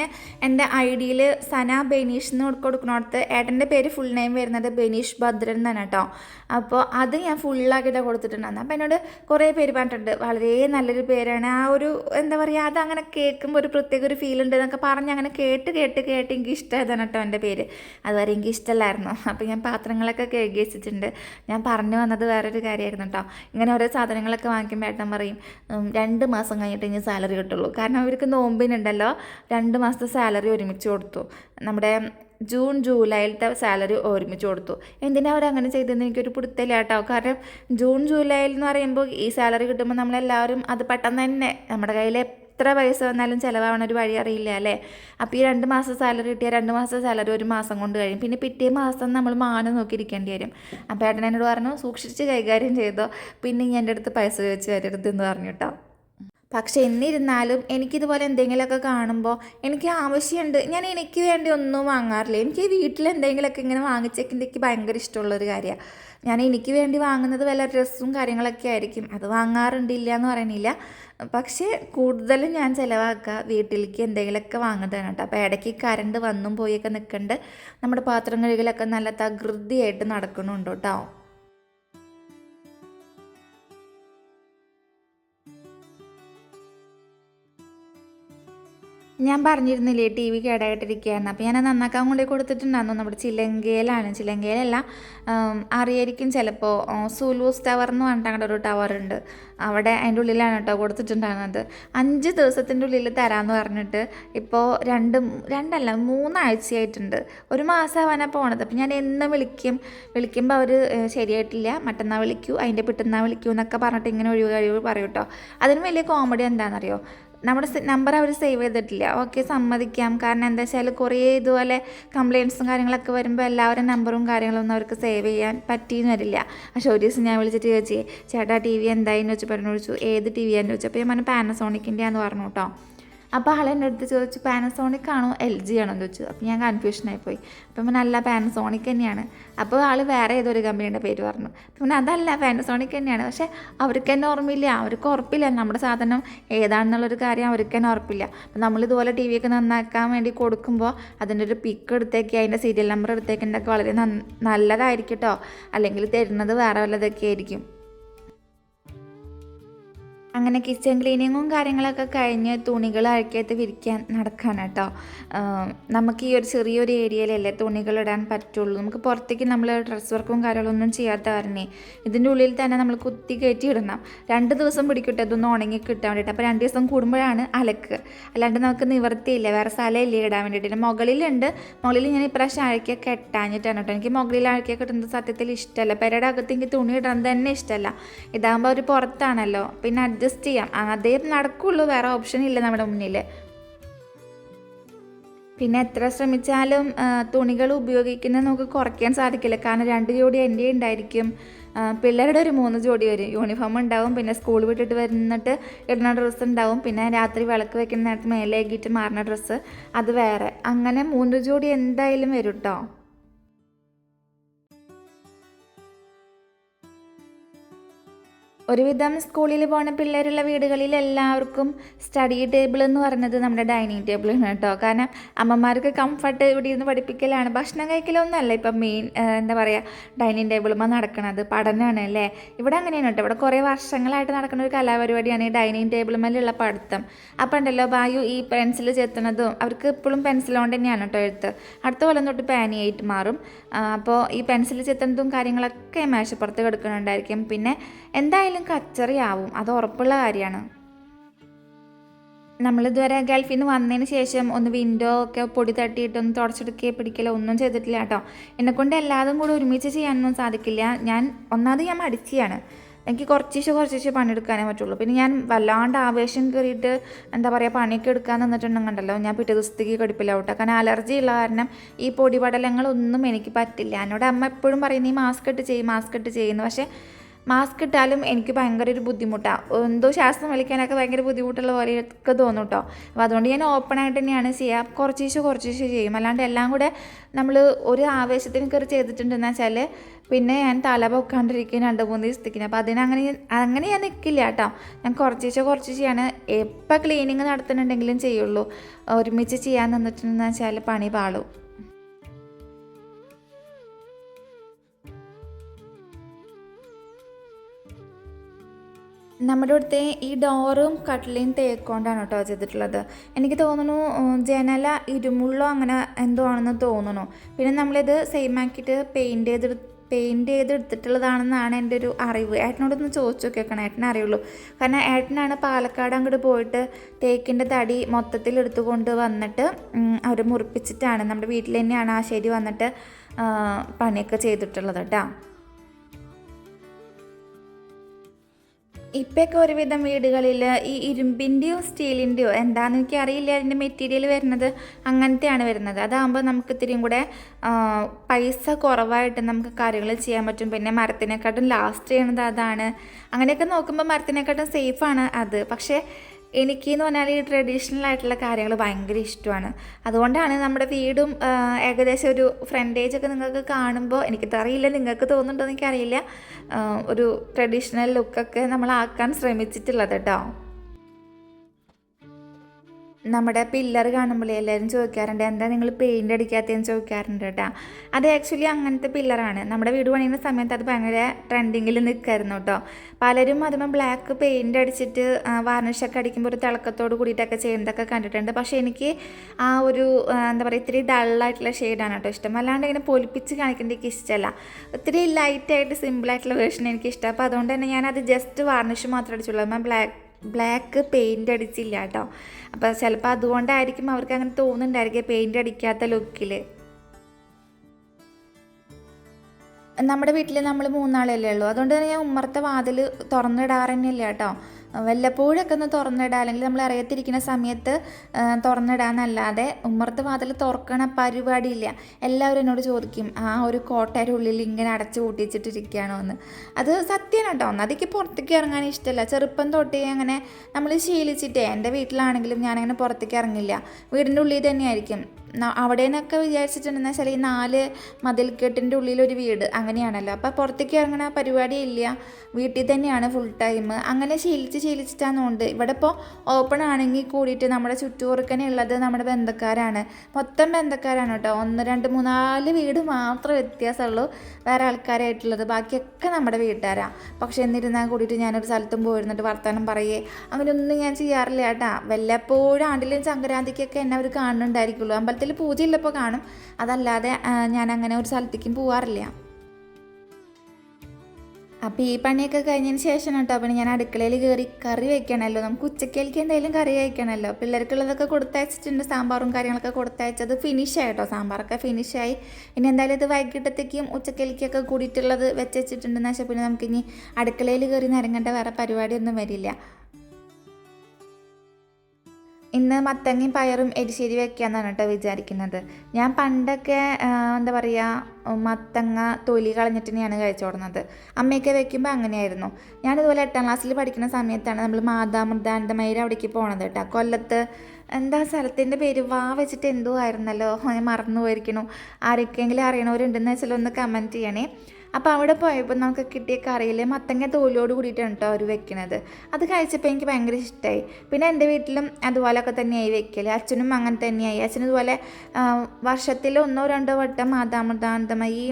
എന്റെ ഐ ഡിയിൽ സന ബെനീഷ് എന്ന് കൊടുക്കുന്നിടത്ത് ഏട്ടന്റെ പേര് ഫുൾ നെയിം വരുന്നത് ബെനീഷ് ഭദ്രൻ എന്നാണ് കേട്ടോ. അപ്പോൾ അത് ഞാൻ ഫുള്ളാക്കിയിട്ട് കൊടുത്തിട്ടുണ്ടായിരുന്നു അപ്പോൾ എന്നോട് കുറേ പേര് പറഞ്ഞിട്ടുണ്ട്. വളരെ നല്ലൊരു പേരാണ്. ആ ഒരു എന്താ പറയുക അത് അങ്ങനെ കേൾക്കുമ്പോൾ ഒരു പ്രത്യേക ഒരു ഫീൽ ഉണ്ട് എന്നൊക്കെ പറഞ്ഞ് അങ്ങനെ കേട്ട് കേട്ട് കേട്ട് എനിക്ക് ഇഷ്ടമായതാണ് കേട്ടോ എന്റെ പേര്. അതുവരെ എനിക്ക് ഇഷ്ടമല്ലായിരുന്നു. അപ്പോൾ ഞാൻ പാത്രങ്ങളൊക്കെ കഴുകി ഞാൻ പറഞ്ഞു വന്നത് വേറൊരു കാര്യമായിരുന്നു കേട്ടോ. ഇങ്ങനെ ഓരോ സാധനങ്ങളൊക്കെ വാങ്ങിക്കുമ്പോൾ ഏട്ടൻ പറയും രണ്ട് മാസം കഴിഞ്ഞിട്ട് ഇനി സാലറി കിട്ടുള്ളൂ. കാരണം അവർക്ക് നോമ്പിനുണ്ടല്ലോ രണ്ട് മാസത്തെ സാലറി ഒരുമിച്ച് കൊടുത്തു. നമ്മുടെ ജൂൺ ജൂലൈയിലത്തെ സാലറി ഒരുമിച്ച് കൊടുത്തു. എന്തിനാ അവർ അങ്ങനെ ചെയ്തതെന്ന് എനിക്കൊരു പിടുത്തമില്ല കേട്ടോ. കാരണം ജൂൺ ജൂലൈയിൽ എന്ന് പറയുമ്പോൾ ഈ സാലറി കിട്ടുമ്പോൾ നമ്മളെല്ലാവരും അത് പെട്ടെന്ന് തന്നെ നമ്മുടെ കയ്യിൽ എത്ര പൈസ വന്നാലും ചിലവാവണ ഒരു വഴി അറിയില്ല അല്ലേ? അപ്പോൾ ഈ രണ്ട് മാസം സാലറി കിട്ടിയാൽ രണ്ട് മാസം സാലറി ഒരു മാസം കൊണ്ട് കഴിയും. പിന്നെ പിറ്റേ മാസം നമ്മൾ മാനം നോക്കിയിരിക്കേണ്ടി വരും. അപ്പോൾ ഏട്ടൻ എന്നോട് പറഞ്ഞു സൂക്ഷിച്ച് കൈകാര്യം ചെയ്തോ. പിന്നെ ഇനി എന്റെ അടുത്ത് പൈസ ചോദിച്ച് വരരുത് എന്ന് പറഞ്ഞു കേട്ടോ. പക്ഷെ എന്നിരുന്നാലും എനിക്കിതുപോലെ എന്തെങ്കിലുമൊക്കെ കാണുമ്പോൾ എനിക്ക് ആവശ്യമുണ്ട്. ഞാൻ എനിക്ക് വേണ്ടി ഒന്നും വാങ്ങാറില്ല. എനിക്ക് വീട്ടിൽ എന്തെങ്കിലുമൊക്കെ ഇങ്ങനെ വാങ്ങിച്ചൊക്കെ എനിക്ക് ഭയങ്കര ഇഷ്ടമുള്ളൊരു കാര്യമാണ്. ഞാൻ എനിക്ക് വേണ്ടി വാങ്ങുന്നത് വല്ല ഡ്രസ്സും കാര്യങ്ങളൊക്കെ ആയിരിക്കും. അത് വാങ്ങാറുണ്ടില്ല എന്ന് പറയണില്ല പക്ഷേ കൂടുതലും ഞാൻ ചിലവാക്കുക വീട്ടിലേക്ക് എന്തെങ്കിലുമൊക്കെ വാങ്ങുന്നതാണ് കേട്ടോ. അപ്പോൾ ഇടയ്ക്ക് കറണ്ട് വന്നും പോയൊക്കെ നിൽക്കുന്നുണ്ട് നമ്മുടെ പാത്രം കഴുകലൊക്കെ നല്ല തകൃതിയായിട്ട് നടക്കണുണ്ട് കേട്ടോ. ഞാൻ പറഞ്ഞിരുന്നില്ലേ ടി വി കേടായിട്ടിരിക്കുകയായിരുന്നു അപ്പോൾ ഞാൻ നന്നാക്കാൻ കൊണ്ടു കൊടുത്തിട്ടുണ്ടായിരുന്നു നമ്മുടെ ചിലങ്കയിലാണ്. ചിലങ്കയിലല്ല അറിയായിരിക്കും ചിലപ്പോൾ സൂലൂസ് ടവർ എന്ന് പറഞ്ഞിട്ട് അങ്ങനെ ഒരു ടവർ ഉണ്ട്. അവിടെ അതിന്റെ ഉള്ളിലാണ് കേട്ടോ കൊടുത്തിട്ടുണ്ടായിരുന്നത്. അഞ്ച് ദിവസത്തിന്റെ ഉള്ളിൽ തരാമെന്ന് പറഞ്ഞിട്ട് ഇപ്പോൾ രണ്ട് രണ്ടല്ല മൂന്നാഴ്ചയായിട്ടുണ്ട്. ഒരു മാസമാവാനാണ് പോണത്. അപ്പോൾ ഞാൻ എന്നും വിളിക്കും. വിളിക്കുമ്പോൾ അവർ ശരിയായിട്ടില്ല. മറ്റന്നാൾ വിളിക്കൂ. അതിന്റെ പിറ്റന്നാൾ വിളിക്കൂ എന്നൊക്കെ പറഞ്ഞിട്ട് ഇങ്ങനെ ഒഴിവ് കഴിവ് പറയും കേട്ടോ അതിന് വലിയ കോമഡി എന്താണെന്നറിയോ? നമ്മുടെ നമ്പർ അവർ സേവ് ചെയ്തിട്ടില്ല. ഓക്കെ സമ്മതിക്കാം. കാരണം എന്താ വെച്ചാൽ കുറേ ഇതുപോലെ കംപ്ലയിൻസും കാര്യങ്ങളൊക്കെ വരുമ്പോൾ എല്ലാവരും നമ്പറും കാര്യങ്ങളൊന്നും അവർക്ക് സേവ് ചെയ്യാൻ പറ്റിയെന്ന് വരില്ല. പക്ഷേ ഒരു ദിവസം ഞാൻ വിളിച്ചിട്ട് ചോദിച്ചേ ചേട്ടാ ടി വി എന്തായെന്ന് വെച്ച് പറഞ്ഞു ചോദിച്ചു ഏത് ടി വി ആണെന്ന് ചോദിച്ചു? അപ്പോൾ ഞാൻ പറഞ്ഞു പാനസോണിക്കിന്റെ പറഞ്ഞു കേട്ടോ അപ്പോൾ ആൾ എന്റെ അടുത്ത് ചോദിച്ചു പാനസോണിക് ആണോ എൽ ജി ആണോ? എന്ന് ചോദിച്ചു. അപ്പോൾ ഞാൻ കൺഫ്യൂഷനായി പോയി അപ്പം പിന്നെ അല്ല പാനസോണിക് തന്നെയാണ്. അപ്പോൾ ആൾ വേറെ ഏതൊരു കമ്പനിയുടെ പേര് പറഞ്ഞു. പിന്നെ അതല്ല പാനസോണിക് തന്നെയാണ്. പക്ഷേ അവർക്ക് തന്നെ ഓർമ്മയില്ല. അവർക്ക് ഉറപ്പില്ല. നമ്മുടെ സാധനം ഏതാണെന്നുള്ളൊരു കാര്യം അവർക്ക് തന്നെ ഉറപ്പില്ല. അപ്പം നമ്മളിതുപോലെ ടി വി ഒക്കെ നന്നാക്കാൻ വേണ്ടി കൊടുക്കുമ്പോൾ അതിന്റെ ഒരു പിക്ക് എടുത്തേക്ക് അതിന്റെ സീരിയൽ നമ്പർ എടുത്തേക്കുന്നതൊക്കെ വളരെ നല്ലതായിരിക്കും കേട്ടോ അല്ലെങ്കിൽ തരുന്നത് വേറെ വല്ലതൊക്കെ ആയിരിക്കും. അങ്ങനെ കിച്ചൺ ക്ലീനിങ്ങും കാര്യങ്ങളൊക്കെ കഴിഞ്ഞ് തുണികൾ അഴക്കിയിട്ട് വിരിക്കാൻ നടക്കാൻ കേട്ടോ നമുക്ക് ഈ ഒരു ചെറിയൊരു ഏരിയയിലല്ലേ തുണികൾ ഇടാൻ പറ്റുള്ളൂ. നമുക്ക് പുറത്തേക്ക് നമ്മൾ ഡ്രസ് വർക്കും കാര്യങ്ങളൊന്നും ചെയ്യാത്ത കാരണേ ഇതിന്റെ ഉള്ളിൽ തന്നെ നമ്മൾ കുത്തി കയറ്റി ഇടണം. രണ്ട് ദിവസം പിടിക്കട്ടെ ഇതൊന്ന് ഉണങ്ങി കിട്ടാൻ വേണ്ടിയിട്ട്. അപ്പോൾ രണ്ട് ദിവസം കൂടുമ്പോഴാണ് അലക്ക്. അല്ലാണ്ട് നമുക്ക് നിവർത്തിയില്ല. വേറെ സ്ഥലമില്ല ഇടാൻ വേണ്ടിയിട്ട്. മുകളിലുണ്ട്. മുകളിൽ ഞാൻ ഇപ്രാവശ്യം അഴക്കിയ കെട്ടാഞ്ഞിട്ടാണ് കേട്ടോ എനിക്ക് മുകളിൽ അഴക്കിയ കിട്ടുന്നത് സത്യത്തിൽ ഇഷ്ടമല്ല. പെരയുടെ അകത്ത് എനിക്ക് തുണി ഇടാൻ തന്നെ ഇഷ്ടമല്ല. ഇതാകുമ്പോൾ അവർ പുറത്താണല്ലോ. പിന്നെ അഡ്ജസ്റ്റ് ചെയ്യാം. അതേ നടക്കുള്ളൂ. വേറെ ഓപ്ഷൻ ഇല്ല നമ്മുടെ മുന്നിൽ പിന്നെ എത്ര ശ്രമിച്ചാലും തുണികൾ ഉപയോഗിക്കുന്നത് നമുക്ക് കുറയ്ക്കാൻ സാധിക്കില്ല. കാരണം രണ്ട് ജോഡി എന്റെ ഉണ്ടായിരിക്കും. പിള്ളേരുടെ ഒരു മൂന്ന് ജോഡി വരും യൂണിഫോം ഉണ്ടാവും. പിന്നെ സ്കൂൾ വിട്ടിട്ട് വരുന്നിട്ട് ഇടുന്ന ഡ്രസ്സ് ഉണ്ടാവും. പിന്നെ രാത്രി വിളക്ക് വെക്കുന്ന നേരത്ത് മേലേക്കിയിട്ട് മാറുന്ന ഡ്രസ്സ് അത് വേറെ. അങ്ങനെ മൂന്ന് ജോഡി എന്തായാലും വരും കേട്ടോ ഒരുവിധം സ്കൂളിൽ പോണ പിള്ളേരുള്ള വീടുകളിൽ എല്ലാവർക്കും സ്റ്റഡി ടേബിൾ എന്ന് പറഞ്ഞത് നമ്മുടെ ഡൈനിങ് ആണ് കേട്ടോ. കാരണം അമ്മമാർക്ക് കംഫർട്ട് ഇവിടെ ഇരുന്ന് പഠിപ്പിക്കലാണ്. ഭക്ഷണം കഴിക്കലൊന്നുമല്ല ഇപ്പം മെയിൻ എന്താ പറയുക ഡൈനിങ് ടേബിളുമ്പോൾ നടക്കുന്നത് പഠനമാണ് അല്ലേ? ഇവിടെ അങ്ങനെയാണ് കേട്ടോ. ഇവിടെ കുറേ വർഷങ്ങളായിട്ട് നടക്കുന്ന ഒരു കലാപരിപാടിയാണ് ഈ ഡൈനിങ് ടേബിളുമേലുള്ള പഠിത്തം. അപ്പം ഉണ്ടല്ലോ ബായു ഈ പെൻസിൽ ചെത്തുന്നതും അവർക്ക് ഇപ്പോഴും പെൻസിൽ കൊണ്ട് തന്നെയാണ് കേട്ടോ എഴുത്ത്. അടുത്ത കൊല്ലം തൊട്ട് പാനിയായിട്ട് മാറും. അപ്പോൾ ഈ പെൻസിൽ ചെത്തുന്നതും കാര്യങ്ങളൊക്കെ മേശപ്പുറത്ത് കിടക്കുന്നുണ്ടായിരിക്കും. പിന്നെ എന്തായാലും കച്ചറിയാവും. അത് ഉറപ്പുള്ള കാര്യമാണ്. നമ്മളിതുവരെ ഗൾഫിൽ നിന്ന് വന്നതിന് ശേഷം ഒന്ന് വിൻഡോ ഒക്കെ പൊടി തട്ടിയിട്ടൊന്ന് തുടച്ചെടുക്കുകയോ പിടിക്കലോ ഒന്നും ചെയ്തിട്ടില്ല കേട്ടോ. എന്നെക്കൊണ്ട് എല്ലാതും കൂടെ ഒരുമിച്ച് ചെയ്യാനൊന്നും സാധിക്കില്ല. ഞാൻ ഒന്നാമത് ഞാൻ മടിച്ചിയാണ്. എനിക്ക് കുറച്ചേശ്ശെ കുറച്ചേശ്ശെ പണിയെടുക്കാനേ പറ്റുള്ളൂ. പിന്നെ ഞാൻ വല്ലാണ്ട് ആവേശം കയറിയിട്ട് എന്താ പറയുക പണിയൊക്കെ എടുക്കാൻ നിന്നിട്ടുണ്ടെങ്കിലോ ഞാൻ പിറ്റേ ദിവസത്തേക്ക് കടുപ്പിലാവട്ടെ. കാരണം അലർജി ഉള്ള കാരണം ഈ പൊടിപടലങ്ങളൊന്നും എനിക്ക് പറ്റില്ല. എന്നോട് അമ്മ എപ്പോഴും പറയുന്നത് ഈ മാസ്ക് ഇട്ട് ചെയ്യും മാസ്ക് ഇട്ട് ചെയ്യുന്നു പക്ഷേ മാസ്ക് ഇട്ടാലും എനിക്ക് ഭയങ്കര ഒരു ബുദ്ധിമുട്ടാണ് എന്തോ ശ്വാസം വലിക്കാനൊക്കെ ഭയങ്കര ബുദ്ധിമുട്ടുള്ള പോലെയൊക്കെ തോന്നും കേട്ടോ അപ്പോൾ അതുകൊണ്ട് ഞാൻ ഓപ്പൺ ആയിട്ട് തന്നെയാണ് ചെയ്യുക കുറച്ചേശ്ശെ കുറച്ചേശ്ശെ ചെയ്യും. അല്ലാണ്ട് എല്ലാം കൂടെ നമ്മൾ ഒരു ആവേശത്തിന് കയറി ചെയ്തിട്ടുണ്ടെന്ന് വെച്ചാൽ പിന്നെ ഞാൻ തല പൊക്കാണ്ടിരിക്കും രണ്ട് മൂന്ന് ദിവസത്തേക്കിന്. അപ്പോൾ അതിനങ്ങനെ അങ്ങനെ ഞാൻ നിൽക്കില്ല കേട്ടോ. ഞാൻ കുറച്ചേശോ കുറച്ച് ചെയ്യാണ് എപ്പോൾ ക്ലീനിങ് നടത്തുന്നുണ്ടെങ്കിലും ചെയ്യുള്ളൂ. ഒരുമിച്ച് ചെയ്യാൻ നിന്നിട്ടുണ്ടെന്ന് വെച്ചാൽ പണി പാളും. നമ്മുടെ ഇവിടുത്തെ ഈ ഡോറും കട്ടിലയും തേക്കൊണ്ടാണ് കേട്ടോ ചെയ്തിട്ടുള്ളത്. എനിക്ക് തോന്നുന്നു ജനല ഇരുമുള്ളോ അങ്ങനെ എന്തോ ആണെന്ന് തോന്നുന്നു. പിന്നെ നമ്മളിത് സെയിം ആക്കിയിട്ട് പെയിന്റ് ചെയ്ത് പെയിന്റ് ചെയ്ത് എടുത്തിട്ടുള്ളതാണെന്നാണ് എന്റെ ഒരു അറിവ്. ഏട്ടനോടൊന്ന് ചോദിച്ചു നോക്കിയേക്കണം ഏട്ടനെ അറിയുള്ളൂ. കാരണം ഏട്ടനാണ് പാലക്കാട് അങ്ങോട്ട് പോയിട്ട് തേക്കിന്റെ തടി മൊത്തത്തിൽ എടുത്തുകൊണ്ട് വന്നിട്ട് അവർ മുറിപ്പിച്ചിട്ടാണ് നമ്മുടെ വീട്ടിൽ തന്നെയാണ് ആ ശരി വന്നിട്ട് പണിയൊക്കെ ചെയ്തിട്ടുള്ളത് കേട്ടോ ഇപ്പൊക്കെ ഒരുവിധം വീടുകളിൽ ഈ ഇരുമ്പിന്റെയോ സ്റ്റീലിന്റെയോ എന്താണെന്ന് എനിക്ക് അറിയില്ല. അതിന്റെ മെറ്റീരിയൽ വരുന്നത് അങ്ങനത്തെയാണ് വരുന്നത്. അതാകുമ്പോൾ നമുക്ക് ഇത്തിരിയും കൂടെ പൈസ കുറവായിട്ട് നമുക്ക് കാര്യങ്ങൾ ചെയ്യാൻ പറ്റും. പിന്നെ മരത്തിനെക്കാട്ടും ലാസ്റ്റ് ചെയ്യണത് അതാണ്. അങ്ങനെയൊക്കെ നോക്കുമ്പോൾ മരത്തിനെക്കാട്ടും സേഫാണ് അത്. പക്ഷേ എനിക്ക് എന്ന് പറഞ്ഞാൽ ഈ ട്രഡീഷണൽ ആയിട്ടുള്ള കാര്യങ്ങൾ ഭയങ്കര ഇഷ്ടമാണ്. അതുകൊണ്ടാണ് നമ്മുടെ വീടും ഏകദേശം ഒരു ഫ്രണ്ടേജ് ഒക്കെ നിങ്ങൾക്ക് കാണുമ്പോൾ എനിക്കതറിയില്ല നിങ്ങൾക്ക് തോന്നുന്നുണ്ടോ എനിക്കറിയില്ല. ഒരു ട്രഡീഷണൽ ലുക്കൊക്കെ നമ്മൾ ആക്കാൻ ശ്രമിച്ചിട്ടുള്ളത് കേട്ടോ നമ്മുടെ പില്ലർ കാണുമ്പോൾ എല്ലാവരും ചോദിക്കാറുണ്ട് എന്താ നിങ്ങൾ പെയിന്റ് അടിക്കാത്തതെന്ന് ചോദിക്കാറുണ്ട് കേട്ടോ അത് ആക്ച്വലി അങ്ങനത്തെ പില്ലറാണ്. നമ്മുടെ വീട് പണിയുന്ന സമയത്ത് അത് ഭയങ്കര ട്രെൻഡിങ്ങിൽ നിൽക്കായിരുന്നു കേട്ടോ പലരും അതുമ്പോൾ ബ്ലാക്ക് പെയിന്റ് അടിച്ചിട്ട് വാർണിഷൊക്കെ അടിക്കുമ്പോൾ ഒരു തിളക്കത്തോട് കൂടിയിട്ടൊക്കെ ചെയ്യുന്നതൊക്കെ കണ്ടിട്ടുണ്ട്. പക്ഷേ എനിക്ക് ആ ഒരു എന്താ പറയുക ഇത്തിരി ഡള്ളായിട്ടുള്ള ഷെയ്ഡാണ് കേട്ടോ ഇഷ്ടം. അല്ലാണ്ട് ഇങ്ങനെ പൊലിപ്പിച്ച് കാണിക്കേണ്ട എനിക്ക് ഇഷ്ടമല്ല. ഒത്തിരി ലൈറ്റായിട്ട് സിമ്പിളായിട്ടുള്ള വേർഷൻ എനിക്കിഷ്ടം അപ്പോൾ അതുകൊണ്ട് തന്നെ ഞാനത് ജസ്റ്റ് വാർണിഷ് മാത്രം അടിച്ചുള്ളൂ. ബ്ലാക്ക് ബ്ലാക്ക് പെയിന്റ് അടിച്ചില്ല കേട്ടോ. അപ്പോൾ ചിലപ്പോൾ അതുകൊണ്ടായിരിക്കും അവർക്ക് അങ്ങനെ തോന്നുന്നുണ്ടായിരിക്കും പെയിന്റ് അടിക്കാത്ത ലുക്കിൽ നമ്മുടെ വീട്ടിൽ നമ്മൾ മൂന്നാളല്ലേ ഉള്ളൂ. അതുകൊണ്ട് തന്നെ ഞാൻ ഉമ്മറത്തെ വാതിൽ തുറന്നിടാറ് കേട്ടോ. വല്ലപ്പോഴൊക്കെ ഒന്ന് തുറന്നിടുക അല്ലെങ്കിൽ നമ്മൾ അറിയത്തിരിക്കുന്ന സമയത്ത് തുറന്നിടാന്നല്ലാതെ ഉമ്മർത്ത് വാതിൽ തുറക്കണ പരിപാടിയില്ല. എല്ലാവരും എന്നോട് ചോദിക്കും ആ ഒരു കോട്ടയുടെ ഉള്ളിൽ ഇങ്ങനെ അടച്ചു കൂട്ടിച്ചിട്ടിരിക്കുകയാണോ എന്ന്? അത് സത്യം കേട്ടോ. അതൊക്കെ പുറത്തേക്ക് ഇറങ്ങാൻ ഇഷ്ടമല്ല. ചെറുപ്പം തൊട്ടേ അങ്ങനെ നമ്മൾ ശീലിച്ചിട്ടേ എന്റെ വീട്ടിലാണെങ്കിലും ഞാനങ്ങനെ പുറത്തേക്ക് ഇറങ്ങില്ല. വീടിന്റെ ഉള്ളിൽ തന്നെയായിരിക്കും. അവിടെ നിന്നൊക്കെ വിചാരിച്ചിട്ടുണ്ടെന്ന് വെച്ചാൽ ഈ നാല് മതിൽക്കെട്ടിന്റെ ഉള്ളിലൊരു വീട് അങ്ങനെയാണല്ലോ. അപ്പോൾ പുറത്തേക്ക് ഇറങ്ങണ പരിപാടിയില്ല വീട്ടിൽ തന്നെയാണ് ഫുൾ ടൈം അങ്ങനെ ശീലിച്ച് ശീലിച്ചിട്ടാണെന്നുണ്ട് ഇവിടെ ഇപ്പോൾ ഓപ്പൺ ആണെങ്കിൽ കൂടിയിട്ട് നമ്മുടെ ചുറ്റുപുറക്കനെ ഉള്ളത് നമ്മുടെ ബന്ധക്കാരാണ്. മൊത്തം ബന്ധക്കാരാണ് കേട്ടോ. ഒന്ന് രണ്ട് മൂന്നാൽ വീട് മാത്രമേ വ്യത്യാസമുള്ളൂ. വേറെ ആൾക്കാരായിട്ടുള്ളത്. ബാക്കിയൊക്കെ നമ്മുടെ വീട്ടുകാരാണ് പക്ഷേ എന്നിരുന്നാൽ കൂടിയിട്ട് ഞാനൊരു സ്ഥലത്തും പോയിരുന്നിട്ട് വർത്തമാനം പറയേ. അങ്ങനെയൊന്നും ഞാൻ ചെയ്യാറില്ല കേട്ടാ. വല്ലപ്പോഴും ആണ്ടിലും സംക്രാന്തിക്കൊക്കെ എന്നെ അവർ കാണുന്നുണ്ടായിരിക്കുള്ളൂ. അമ്പലത്തിൽ പൂജയുള്ളപ്പോൾ കാണും. അതല്ലാതെ ഞാൻ അങ്ങനെ ഒരു സ്ഥലത്തേക്കും പോവാറില്ല. അപ്പോൾ ഈ പണിയൊക്കെ കഴിഞ്ഞതിന് ശേഷം കേട്ടോ. പിന്നെ ഞാൻ അടുക്കളയിൽ കയറി കറി വയ്ക്കണമല്ലോ നമുക്ക് ഉച്ചക്കേലേക്ക് എന്തെങ്കിലും കറി കഴിക്കണമല്ലോ പിള്ളേർക്കുള്ളതൊക്കെ കൊടുത്തയച്ചിട്ടുണ്ട്. സാമ്പാറും കാര്യങ്ങളൊക്കെ കൊടുത്തയച്ചത് ഫിനിഷായി കേട്ടോ. സാമ്പാറൊക്കെ ഫിനിഷായി ഇനി എന്തായാലും ഇത് വൈകിട്ടത്തേക്കും ഉച്ചക്കേലേക്കൊക്കെ കൂടിയിട്ടുള്ളത് വെച്ച് വെച്ചിട്ടുണ്ടെന്ന് വെച്ചാൽ പിന്നെ നമുക്കിനി അടുക്കളയിൽ കയറി നിരങ്ങേണ്ട വേറെ പരിപാടിയൊന്നും വരില്ല. ഇന്ന് മത്തങ്ങയും പയറും എരിശ്ശേരി വെക്കാന്നാണ് കേട്ടോ വിചാരിക്കുന്നത്. ഞാൻ പണ്ടൊക്കെ എന്താ പറയുക മത്തങ്ങ തൊലി കളഞ്ഞിട്ട് തന്നെയാണ് കഴിച്ചോടുന്നത്. അമ്മയൊക്കെ വെക്കുമ്പോൾ അങ്ങനെയായിരുന്നു. ഞാനിതുപോലെ എട്ടാം ക്ലാസ്സിൽ പഠിക്കുന്ന സമയത്താണ് നമ്മൾ മാതാമൃതാനന്ദമയിൽ അവിടേക്ക് പോണത് കേട്ടോ. കൊല്ലത്ത് എന്താ സ്ഥലത്തിന്റെ പേര് വാ വെച്ചിട്ട് എന്തോ ആയിരുന്നല്ലോ. മറന്നു പോയിരിക്കണു ആരൊക്കെയെങ്കിലും അറിയണവരുണ്ടെന്ന് വെച്ചാൽ ഒന്ന് കമന്റ് ചെയ്യണേ. അപ്പോൾ അവിടെ പോയപ്പോൾ നമുക്ക് കിട്ടിയ കറിയിൽ മത്തങ്ങ തോലോട് കൂടിയിട്ടാണ് കേട്ടോ അവർ വെക്കണത്. അത് കഴിച്ചപ്പോൾ എനിക്ക് ഭയങ്കര ഇഷ്ടമായി പിന്നെ എന്റെ വീട്ടിലും അതുപോലെയൊക്കെ തന്നെയായി വെക്കൽ അച്ഛനും അങ്ങനെ തന്നെയായി. അച്ഛനും ഇതുപോലെ വർഷത്തിൽ ഒന്നോ രണ്ടോ വട്ടം മാതാമൃതാന്തമായി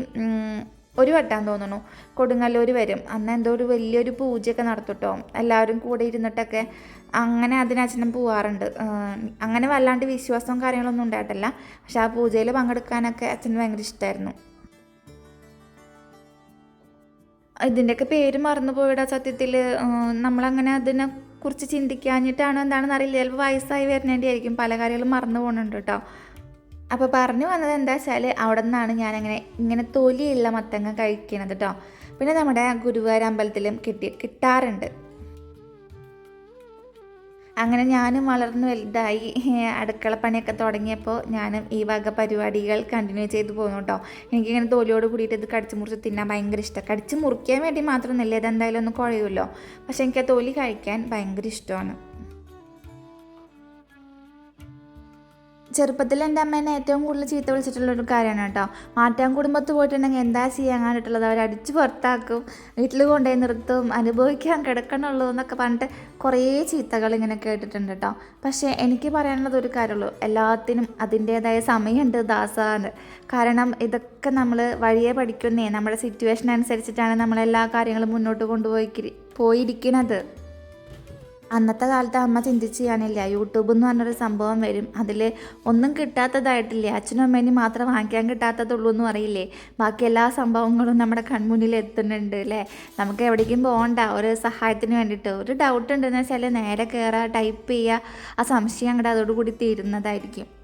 ഒരു വട്ടം തോന്നുന്നു കൊടുങ്ങല്ലൂർ വരും. അന്ന് എന്തോ ഒരു വലിയൊരു പൂജയൊക്കെ നടത്തുട്ടോ. എല്ലാവരും കൂടെ ഇരുന്നിട്ടൊക്കെ അങ്ങനെ അതിനച്ഛനും പോവാറുണ്ട്. അങ്ങനെ വല്ലാണ്ട് വിശ്വാസവും കാര്യങ്ങളൊന്നും ഉണ്ടായിട്ടില്ല. പക്ഷെ ആ പൂജയിൽ പങ്കെടുക്കാനൊക്കെ അച്ഛന് ഭയങ്കര ഇഷ്ടമായിരുന്നു ഇതിന്റെയൊക്കെ പേര് മറന്നു പോയിടാ സത്യത്തിൽ നമ്മളങ്ങനെ അതിനെ കുറിച്ച് ചിന്തിക്കാഞ്ഞിട്ടാണോ എന്താണെന്ന് അറിയില്ല. ചിലപ്പോൾ വയസ്സായി വരുന്നതിന്റെ ആയിരിക്കും പല കാര്യങ്ങളും മറന്നു പോകുന്നുണ്ട് കേട്ടോ അപ്പോൾ പറഞ്ഞു വന്നത് എന്താ വെച്ചാൽ അവിടെ നിന്നാണ് ഞാനങ്ങനെ ഇങ്ങനെ തൊലിയുള്ള മത്തങ്ങ കഴിക്കണത് കേട്ടോ പിന്നെ നമ്മുടെ ഗുരുവായൂർ അമ്പലത്തിലും കിട്ടി കിട്ടാറുണ്ട്. അങ്ങനെ ഞാനും വളർന്നു വലുതായി അടുക്കള പണിയൊക്കെ തുടങ്ങിയപ്പോൾ ഞാനും ഈ വക പരിപാടികൾ കണ്ടിന്യൂ ചെയ്തു പോകുന്നു കേട്ടോ എനിക്കിങ്ങനെ തോലിയോട് കൂടിയിട്ട് ഇത് കടിച്ചു മുറിച്ച് തിന്നാൻ ഭയങ്കര ഇഷ്ടം. കടിച്ചു മുറിക്കാൻ വേണ്ടി മാത്രമൊന്നുമില്ല ഇതെന്തായാലും ഒന്ന് കുഴയുമല്ലോ. പക്ഷെ എനിക്ക് ആ തോലി കഴിക്കാൻ ഭയങ്കര ഇഷ്ടമാണ്. ചെറുപ്പത്തിൽ എന്റെ അമ്മേനെ ഏറ്റവും കൂടുതൽ ചീത്ത വിളിച്ചിട്ടുള്ള ഒരു കാര്യമാണ് കേട്ടോ. മാറ്റാൻ കുടുംബത്ത് പോയിട്ടുണ്ടെങ്കിൽ എന്താ ചെയ്യാൻ കണ്ടിട്ടുള്ളത് അവർ അടിച്ച് പുറത്താക്കും വീട്ടിൽ കൊണ്ടുപോയി നിർത്തും അനുഭവിക്കാൻ കിടക്കണുള്ളൂ എന്നൊക്കെ പറഞ്ഞിട്ട് കുറേ ചീത്തകൾ ഇങ്ങനെ കേട്ടിട്ടുണ്ട് കേട്ടോ. പക്ഷേ എനിക്ക് പറയാനുള്ളത് ഒരു കാര്യമുള്ളൂ. എല്ലാത്തിനും അതിന്റേതായ സമയമുണ്ട് ദാസാണ് കാരണം ഇതൊക്കെ നമ്മൾ വഴിയെ പഠിക്കുന്നേ. നമ്മുടെ സിറ്റുവേഷൻ അനുസരിച്ചിട്ടാണ് നമ്മൾ എല്ലാ കാര്യങ്ങളും മുന്നോട്ട് കൊണ്ടുപോയി പോയിരിക്കുന്നത് അന്നത്തെ കാലത്ത് അമ്മ ചിന്തിച്ച് ചെയ്യാനില്ല യൂട്യൂബ് എന്ന് പറഞ്ഞൊരു സംഭവം വരും. അതിൽ ഒന്നും കിട്ടാത്തതായിട്ടില്ല? അച്ഛനും അമ്മേനും മാത്രം വാങ്ങിക്കാൻ കിട്ടാത്തതുള്ളൂ എന്ന് പറയില്ലേ ബാക്കി എല്ലാ സംഭവങ്ങളും നമ്മുടെ കൺമുന്നിൽ എത്തുന്നുണ്ട് അല്ലേ നമുക്ക് എവിടേക്കും പോകണ്ട. ഒരു സഹായത്തിന് വേണ്ടിയിട്ട് ഒരു ഡൗട്ട് ഉണ്ടെന്ന് വെച്ചാൽ നേരെ കയറുക ടൈപ്പ് ചെയ്യുക ആ സംശയം അങ്ങോട്ട് അതോടുകൂടി തീരുന്നതായിരിക്കും.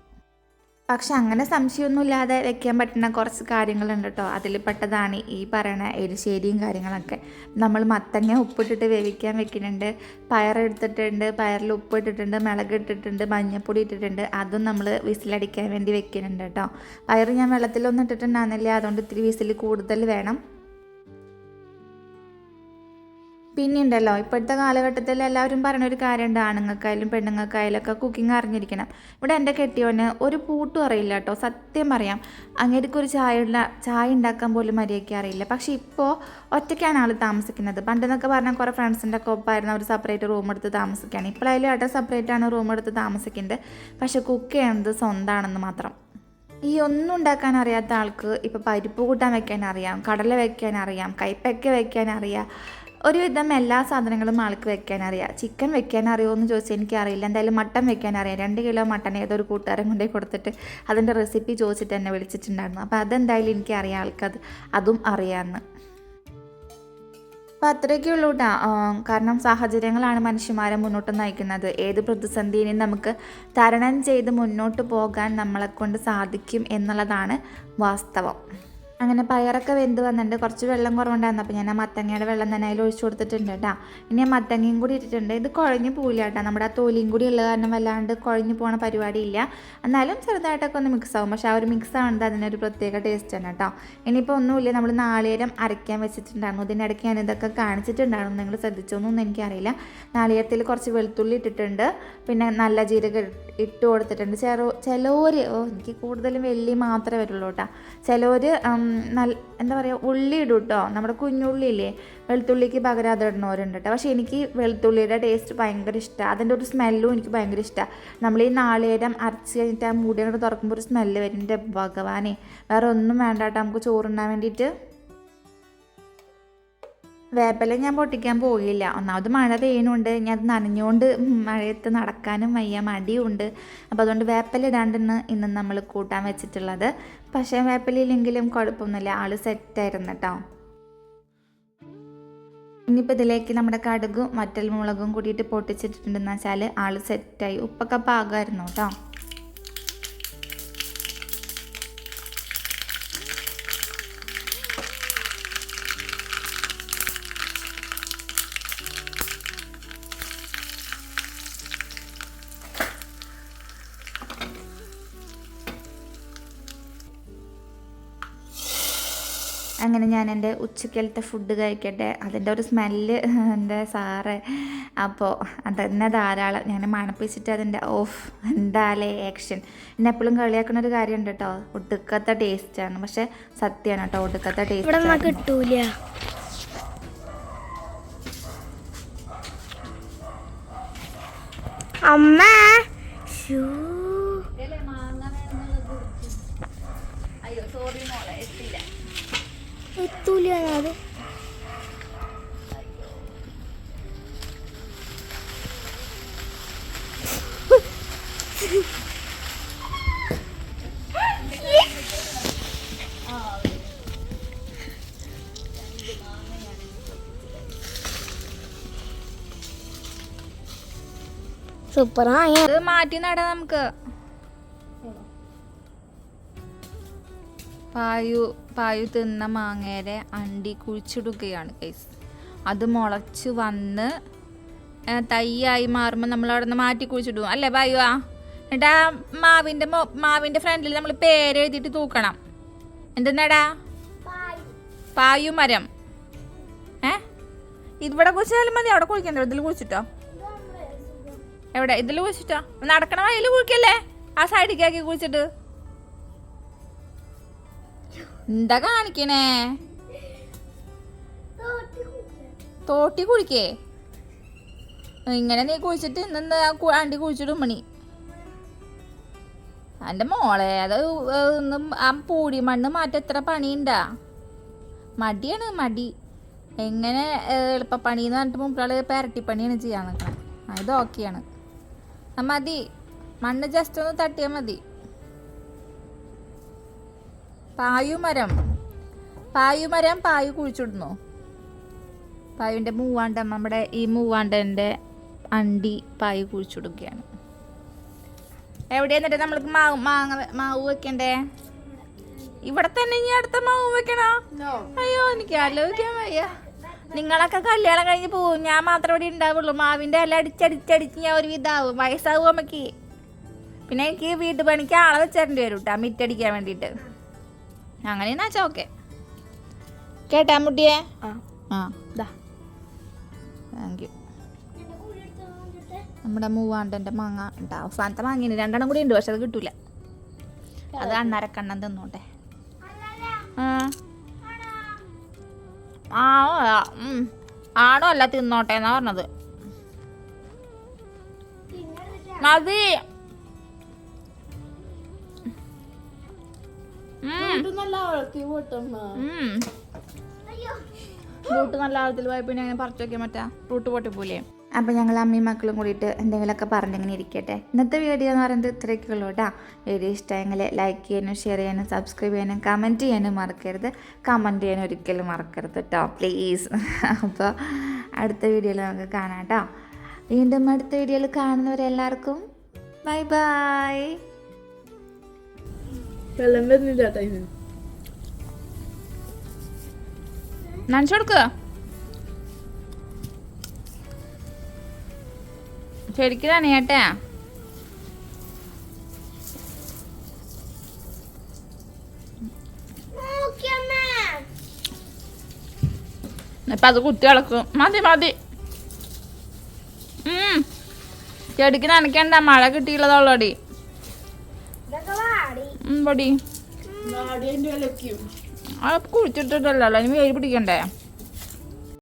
പക്ഷെ അങ്ങനെ സംശയമൊന്നുമില്ലാതെ വെക്കാൻ പറ്റുന്ന കുറച്ച് കാര്യങ്ങളുണ്ട് കേട്ടോ അതിൽ പെട്ടതാണ് ഈ പറയണ എരിശ്ശേരിയും കാര്യങ്ങളൊക്കെ. നമ്മൾ മത്തങ്ങ ഉപ്പിട്ടിട്ട് വേവിക്കാൻ വെക്കുന്നുണ്ട്. പയറെടുത്തിട്ടുണ്ട് പയറിൽ ഉപ്പിട്ടിട്ടുണ്ട് മുളക് ഇട്ടിട്ടുണ്ട് മഞ്ഞപ്പൊടി ഇട്ടിട്ടുണ്ട്. അതും നമ്മൾ വിസിലടിക്കാൻ വേണ്ടി വെക്കുന്നുണ്ട് കേട്ടോ. പയർ ഞാൻ വെള്ളത്തിലൊന്നും ഇട്ടിട്ടുണ്ടാകുന്നില്ല അതുകൊണ്ട് ഇത്തിരി വിസിൽ കൂടുതൽ വേണം. പിന്നെ ഉണ്ടല്ലോ ഇപ്പോഴത്തെ കാലഘട്ടത്തിൽ എല്ലാവരും ഒരു കാര്യമുണ്ട് ആണുങ്ങൾക്കായാലും പെണ്ണുങ്ങൾക്കായാലും ഒക്കെ കുക്കിംഗ് അറിഞ്ഞിരിക്കണം. ഇവിടെ എന്റെ കെട്ടിയോന് ഒരു പൂട്ടും അറിയില്ല കേട്ടോ സത്യം പറയാം. അങ്ങേർക്ക് ഒരു ചായ ചായ ഉണ്ടാക്കാൻ പോലും മര്യാദയ്ക്ക് അറിയില്ല. പക്ഷേ ഇപ്പോൾ ഒറ്റയ്ക്കാണ് ആൾ താമസിക്കുന്നത്. പണ്ടെന്നൊക്കെ പറഞ്ഞാൽ കുറേ ഫ്രണ്ട്സിന്റെ ഒക്കെ ഒപ്പമായിരുന്നു അവർ സെപ്പറേറ്റ് റൂം എടുത്ത് താമസിക്കുകയാണ്. ഇപ്പോഴായാലും ഏട്ടൻ സെപ്പറേറ്റ് ആണ് റൂം എടുത്ത് താമസിക്കുന്നത്. പക്ഷേ കുക്ക് ചെയ്യുന്നത് സ്വന്തമാണെന്ന് മാത്രം. ഈ ഒന്നും ഉണ്ടാക്കാൻ അറിയാത്ത ആൾക്ക് ഇപ്പോൾ പരിപ്പ് കൂട്ടാൻ വെക്കാൻ അറിയാം കടല വെക്കാൻ അറിയാം കൈപ്പയ്ക്ക വെക്കാൻ അറിയാം. ഒരുവിധം എല്ലാ സാധനങ്ങളും ആൾക്ക് വെക്കാൻ അറിയാം ചിക്കൻ വെക്കാൻ അറിയുമോ എന്ന് ചോദിച്ചാൽ എനിക്കറിയില്ല. എന്തായാലും മട്ടൻ വെക്കാൻ അറിയാം രണ്ട് കിലോ മട്ടൻ ഏതൊരു കൂട്ടുകാരൻ കൊണ്ടേ കൊടുത്തിട്ട് അതിന്റെ റെസിപ്പി ചോദിച്ചിട്ട് എന്നെ വിളിച്ചിട്ടുണ്ടായിരുന്നു. അപ്പോൾ അതെന്തായാലും എനിക്കറിയാം. ആൾക്കത് അതും അറിയാമെന്ന് അപ്പോൾ അത്രയൊക്കെ ഉള്ളൂ കേട്ടോ കാരണം സാഹചര്യങ്ങളാണ് മനുഷ്യന്മാരെ മുന്നോട്ട് നയിക്കുന്നത്. ഏത് പ്രതിസന്ധിയെയും നമുക്ക് തരണം ചെയ്ത് മുന്നോട്ട് പോകാൻ നമ്മളെക്കൊണ്ട് സാധിക്കും എന്നുള്ളതാണ് വാസ്തവം. അങ്ങനെ പയറൊക്കെ വെന്ത് വന്നിട്ടുണ്ട്. കുറച്ച് വെള്ളം കുറവുണ്ടായിരുന്നു. അപ്പോൾ ഞാൻ ആ മത്തങ്ങയുടെ വെള്ളം തന്നെ അതിൽ ഒഴിച്ചു കൊടുത്തിട്ടുണ്ട് കേട്ടോ. ഇനി ആ മത്തങ്ങയും കൂടി ഇട്ടിട്ടുണ്ട്. ഇത് കുഴഞ്ഞു പോവില്ല കേട്ടോ. നമ്മുടെ ആ തോലിയും കൂടി ഉള്ള കാരണം വല്ലാണ്ട് കുഴഞ്ഞു പോണ പരിപാടിയില്ല എന്നാലും ചെറുതായിട്ടൊക്കെ ഒന്ന് മിക്സ് ആകും പക്ഷേ ആ ഒരു മിക്സ് ആവുന്നത് അതിനൊരു പ്രത്യേക ടേസ്റ്റ് ആണ് കേട്ടോ. ഇനിയിപ്പോൾ ഒന്നുമില്ല. നമ്മൾ നാളികേരം അരയ്ക്കാൻ വെച്ചിട്ടുണ്ടായിരുന്നു. ഇതിനിടയ്ക്ക് ഞാൻ ഇതൊക്കെ കാണിച്ചിട്ടുണ്ടായിരുന്നു. നിങ്ങൾ ശ്രദ്ധിച്ചോന്നൊന്നും എനിക്കറിയില്ല. നാളികേരത്തിൽ കുറച്ച് വെളുത്തുള്ളി ഇട്ടിട്ടുണ്ട്. പിന്നെ നല്ല ജീരകം ഇട്ട് കൊടുത്തിട്ടുണ്ട്. ചെറു ചിലവർ ഓ എനിക്ക് കൂടുതലും വെള്ളി മാത്രമേ വരുള്ളൂ കേട്ടോ. ചിലവർ നല്ല എന്താ പറയുക ഉള്ളി ഇടും കേട്ടോ നമ്മുടെ കുഞ്ഞുള്ളി ഇല്ലേ വെളുത്തുള്ളിക്ക് പകരം അത് ഇടുന്നവരുണ്ട് കേട്ടോ പക്ഷേ എനിക്ക് വെളുത്തുള്ളിയുടെ ടേസ്റ്റ് ഭയങ്കര ഇഷ്ടമാണ് അതിന്റെ ഒരു സ്മെല്ലും എനിക്ക് ഭയങ്കര ഇഷ്ടമാണ് നമ്മൾ ഈ നാളികേരം അരച്ച് കഴിഞ്ഞിട്ട് ആ മൂടി അങ്ങോട്ട് തുറക്കുമ്പോൾ ഒരു സ്മെല്ല് വരുന്നുണ്ട് ഭഗവാനെ. വേറെ ഒന്നും വേണ്ട കേട്ടോ നമുക്ക് ചോറുണ്ണാൻ വേണ്ടിയിട്ട്. വേപ്പല ഞാൻ പൊട്ടിക്കാൻ പോയില്ല ഒന്നാമത് മഴ പെയ്യുന്നുണ്ട്. ഞാൻ നനഞ്ഞുകൊണ്ട് മഴയത്ത് നടക്കാനും വയ്യ. മടിയുണ്ട്. അപ്പോൾ അതുകൊണ്ട് വേപ്പല ഇടാണ്ടെന്ന് ഇന്ന് നമ്മൾ കൂട്ടാൻ വെച്ചിട്ടുള്ളത്. പക്ഷേ വേപ്പലിയില്ലെങ്കിലും കുഴപ്പമൊന്നുമില്ല. ആൾ സെറ്റായിരുന്നു കേട്ടോ ഇനിയിപ്പോൾ ഇതിലേക്ക് നമ്മുടെ കടുകും വറ്റൽ മുളകും കൂടിയിട്ട് പൊട്ടിച്ചിട്ടുണ്ടെന്ന് വെച്ചാൽ ആൾ സെറ്റായി. ഉപ്പൊക്കെ പാകമായിരുന്നു കേട്ടോ അങ്ങനെ ഞാൻ എന്റെ ഉച്ചക്കലത്തെ ഫുഡ് കഴിക്കട്ടെ. അതിന്റെ ഒരു സ്മെല്ല് എന്റെ സാറ്? അപ്പോൾ അതന്നെ ധാരാളം. ഞാൻ മണപ്പിച്ചിട്ട് അതിന്റെ ഓഫ് എന്താലേ ആക്ഷൻ എന്നെ എപ്പോഴും കളിയാക്കുന്ന ഒരു കാര്യമുണ്ട് കേട്ടോ ഒടുക്കത്തെ ടേസ്റ്റാണ് പക്ഷെ സത്യമാണ് കേട്ടോ ഒടുക്കത്തെ ടേസ്റ്റ് കിട്ടൂല. അമ്മ! ശ്ശൂ. എത്തൂല അത് സൂപ്പറാ മാറ്റി നടാം നമുക്ക്. പായു പായു തിന്ന മാങ്ങയുടെ അണ്ടി കുഴിച്ചിടുകയാണ് കൈസ് അത് മുളച്ച് വന്ന് തയ്യായി തൈയായി മാറുമ്പോൾ നമ്മൾ അവിടെ നിന്ന് മാറ്റി കുഴിച്ചിടും. അല്ലേ പായു? ആ. എന്നിട്ട് മാവിന്റെ മാവിന്റെ ഫ്രണ്ടിൽ നമ്മൾ പേര് എഴുതിയിട്ട് തൂക്കണം. എന്തെന്നാടാ? പായു മരം. ഏ? ഇവിടെ കുഴിച്ചാലും മതി. അവിടെ കുഴിക്കണ്ടോ. ഇതിൽ കുഴിച്ചിട്ടോ? എവിടെ? ഇതിൽ കുഴിച്ചിട്ടോ? നടക്കണ വയലിൽ കുഴിക്കല്ലേ? ആ സൈഡിലേക്കാക്കി കുഴിച്ചിട്ട്. എന്താ കാണിക്കണേ? തോട്ടി കുളിക്കേ ഇങ്ങനെ നീ കുഴിച്ചിട്ട് ഇന്ന് ആണ്ടി കുഴിച്ചിടും മണി. എന്റെ മോളെ അത് ആ പൂടി മണ്ണ് മാറ്റം എത്ര പണിയുണ്ടാ? മടിയാണ് മടി. എങ്ങനെ എളുപ്പപ്പണി എന്ന് പറഞ്ഞിട്ട് മുമ്പിൾ പെരട്ടിപ്പണിയാണ് ചെയ്യാൻ നിൽക്കണം ഇത് ഓക്കെയാണ്. മതി. മണ്ണ് ജസ്റ്റ് ഒന്ന് തട്ടിയാൽ മതി. പായുമരം. പായുമരം പായു കുഴിച്ചിടുന്നു. പായുവിന്റെ മൂവാണ്ടൻ നമ്മുടെ ഈ മൂവാണ്ടന്റെ അണ്ടി പായു കുഴിച്ചിടുകയാണ്. എവിടെ എന്നിട്ട് നമ്മൾക്ക് മാവ് മാങ്ങ മാവ് വെക്കണ്ടേ? ഇവിടെ തന്നെ ഇനി അടുത്ത മാവ് വെക്കണോ? അയ്യോ എനിക്ക് ആലോചിക്കാൻ വയ്യ. നിങ്ങളൊക്കെ കല്യാണം കഴിഞ്ഞ് പോവും. ഞാൻ മാത്രം ഇവിടെ ഉണ്ടാവുള്ളൂ. മാവിന്റെ ഇല അടിച്ചടിച്ചടിച്ച് ഞാൻ ഒരു വിധാവും വയസ്സാവും അമ്മയ്ക്ക് പിന്നെ എനിക്ക് വീട്ടുപണിക്ക് ആളെ വെച്ചിട്ടുണ്ട് വരും കേട്ടോ മിറ്റടിക്കാൻ വേണ്ടിയിട്ട്. അങ്ങനെയെന്നാ വെച്ചാൽ ഓക്കെ. കേട്ടാ മുട്ടിയെ? ആ. ആ. ദാ. താങ്ക് യു നമ്മുടെ മൂവാണ്ടന്റെ മാങ്ങ ഉണ്ട്. അവസാനത്തെ മാങ്ങയാണ് രണ്ടെണ്ണം കൂടി ഉണ്ട് പക്ഷെ അത് കിട്ടൂല. അത് അണ്ണരക്കണ്ണൻ തിന്നോട്ടെ. ആ. ആ ആ, ഉം. ആണോ അല്ല തിന്നോട്ടെ എന്നാ പറഞ്ഞത്. മതി. നല്ല പോട്ടമ്മ. റൂട്ട് നല്ല ആഴത്തിൽ പോയ പിന്നെ അങ്ങനെ പറിച്ചു നോക്കിയാൽ മറ്റാ റൂട്ട് പൊട്ടിപ്പോലെ അപ്പോൾ ഞങ്ങൾ അമ്മയും മക്കളും കൂടിയിട്ട് എന്തെങ്കിലുമൊക്കെ പറഞ്ഞിങ്ങനെ ഇരിക്കട്ടെ. ഇന്നത്തെ വീഡിയോ എന്ന് പറയുന്നത് ഇത്രയൊക്കെ ഉള്ളൂ കേട്ടോ. വീഡിയോ ഇഷ്ടമെങ്കിൽ ലൈക്ക് ചെയ്യാനും ഷെയർ ചെയ്യാനും സബ്സ്ക്രൈബ് ചെയ്യാനും കമന്റ് ചെയ്യാനും മറക്കരുത്. കമന്റ് ചെയ്യാനും ഒരിക്കലും മറക്കരുത് കേട്ടോ. പ്ലീസ് അപ്പോൾ അടുത്ത വീഡിയോയിൽ നമുക്ക് കാണാം കേട്ടോ. വീണ്ടും അടുത്ത വീഡിയോയിൽ കാണുന്നവരെല്ലാവർക്കും ബൈ ബൈ വെള്ളം വരുന്നില്ല ടൈമിന് നനച്ചു കൊടുക്കുക ശരിക്കും നനയട്ടെ ഇപ്പം അത് കുത്തി ഇളക്കും മതി മതി. ഉം. ചെടിക്ക് നനക്കണ്ട മഴ കിട്ടിയുള്ളതുള്ളടി ഇതൊക്കെ പൊടി കുളിച്ചിട്ടിട്ടല്ലോ ഇനി വെയിൽ പിടിക്കണ്ടേ?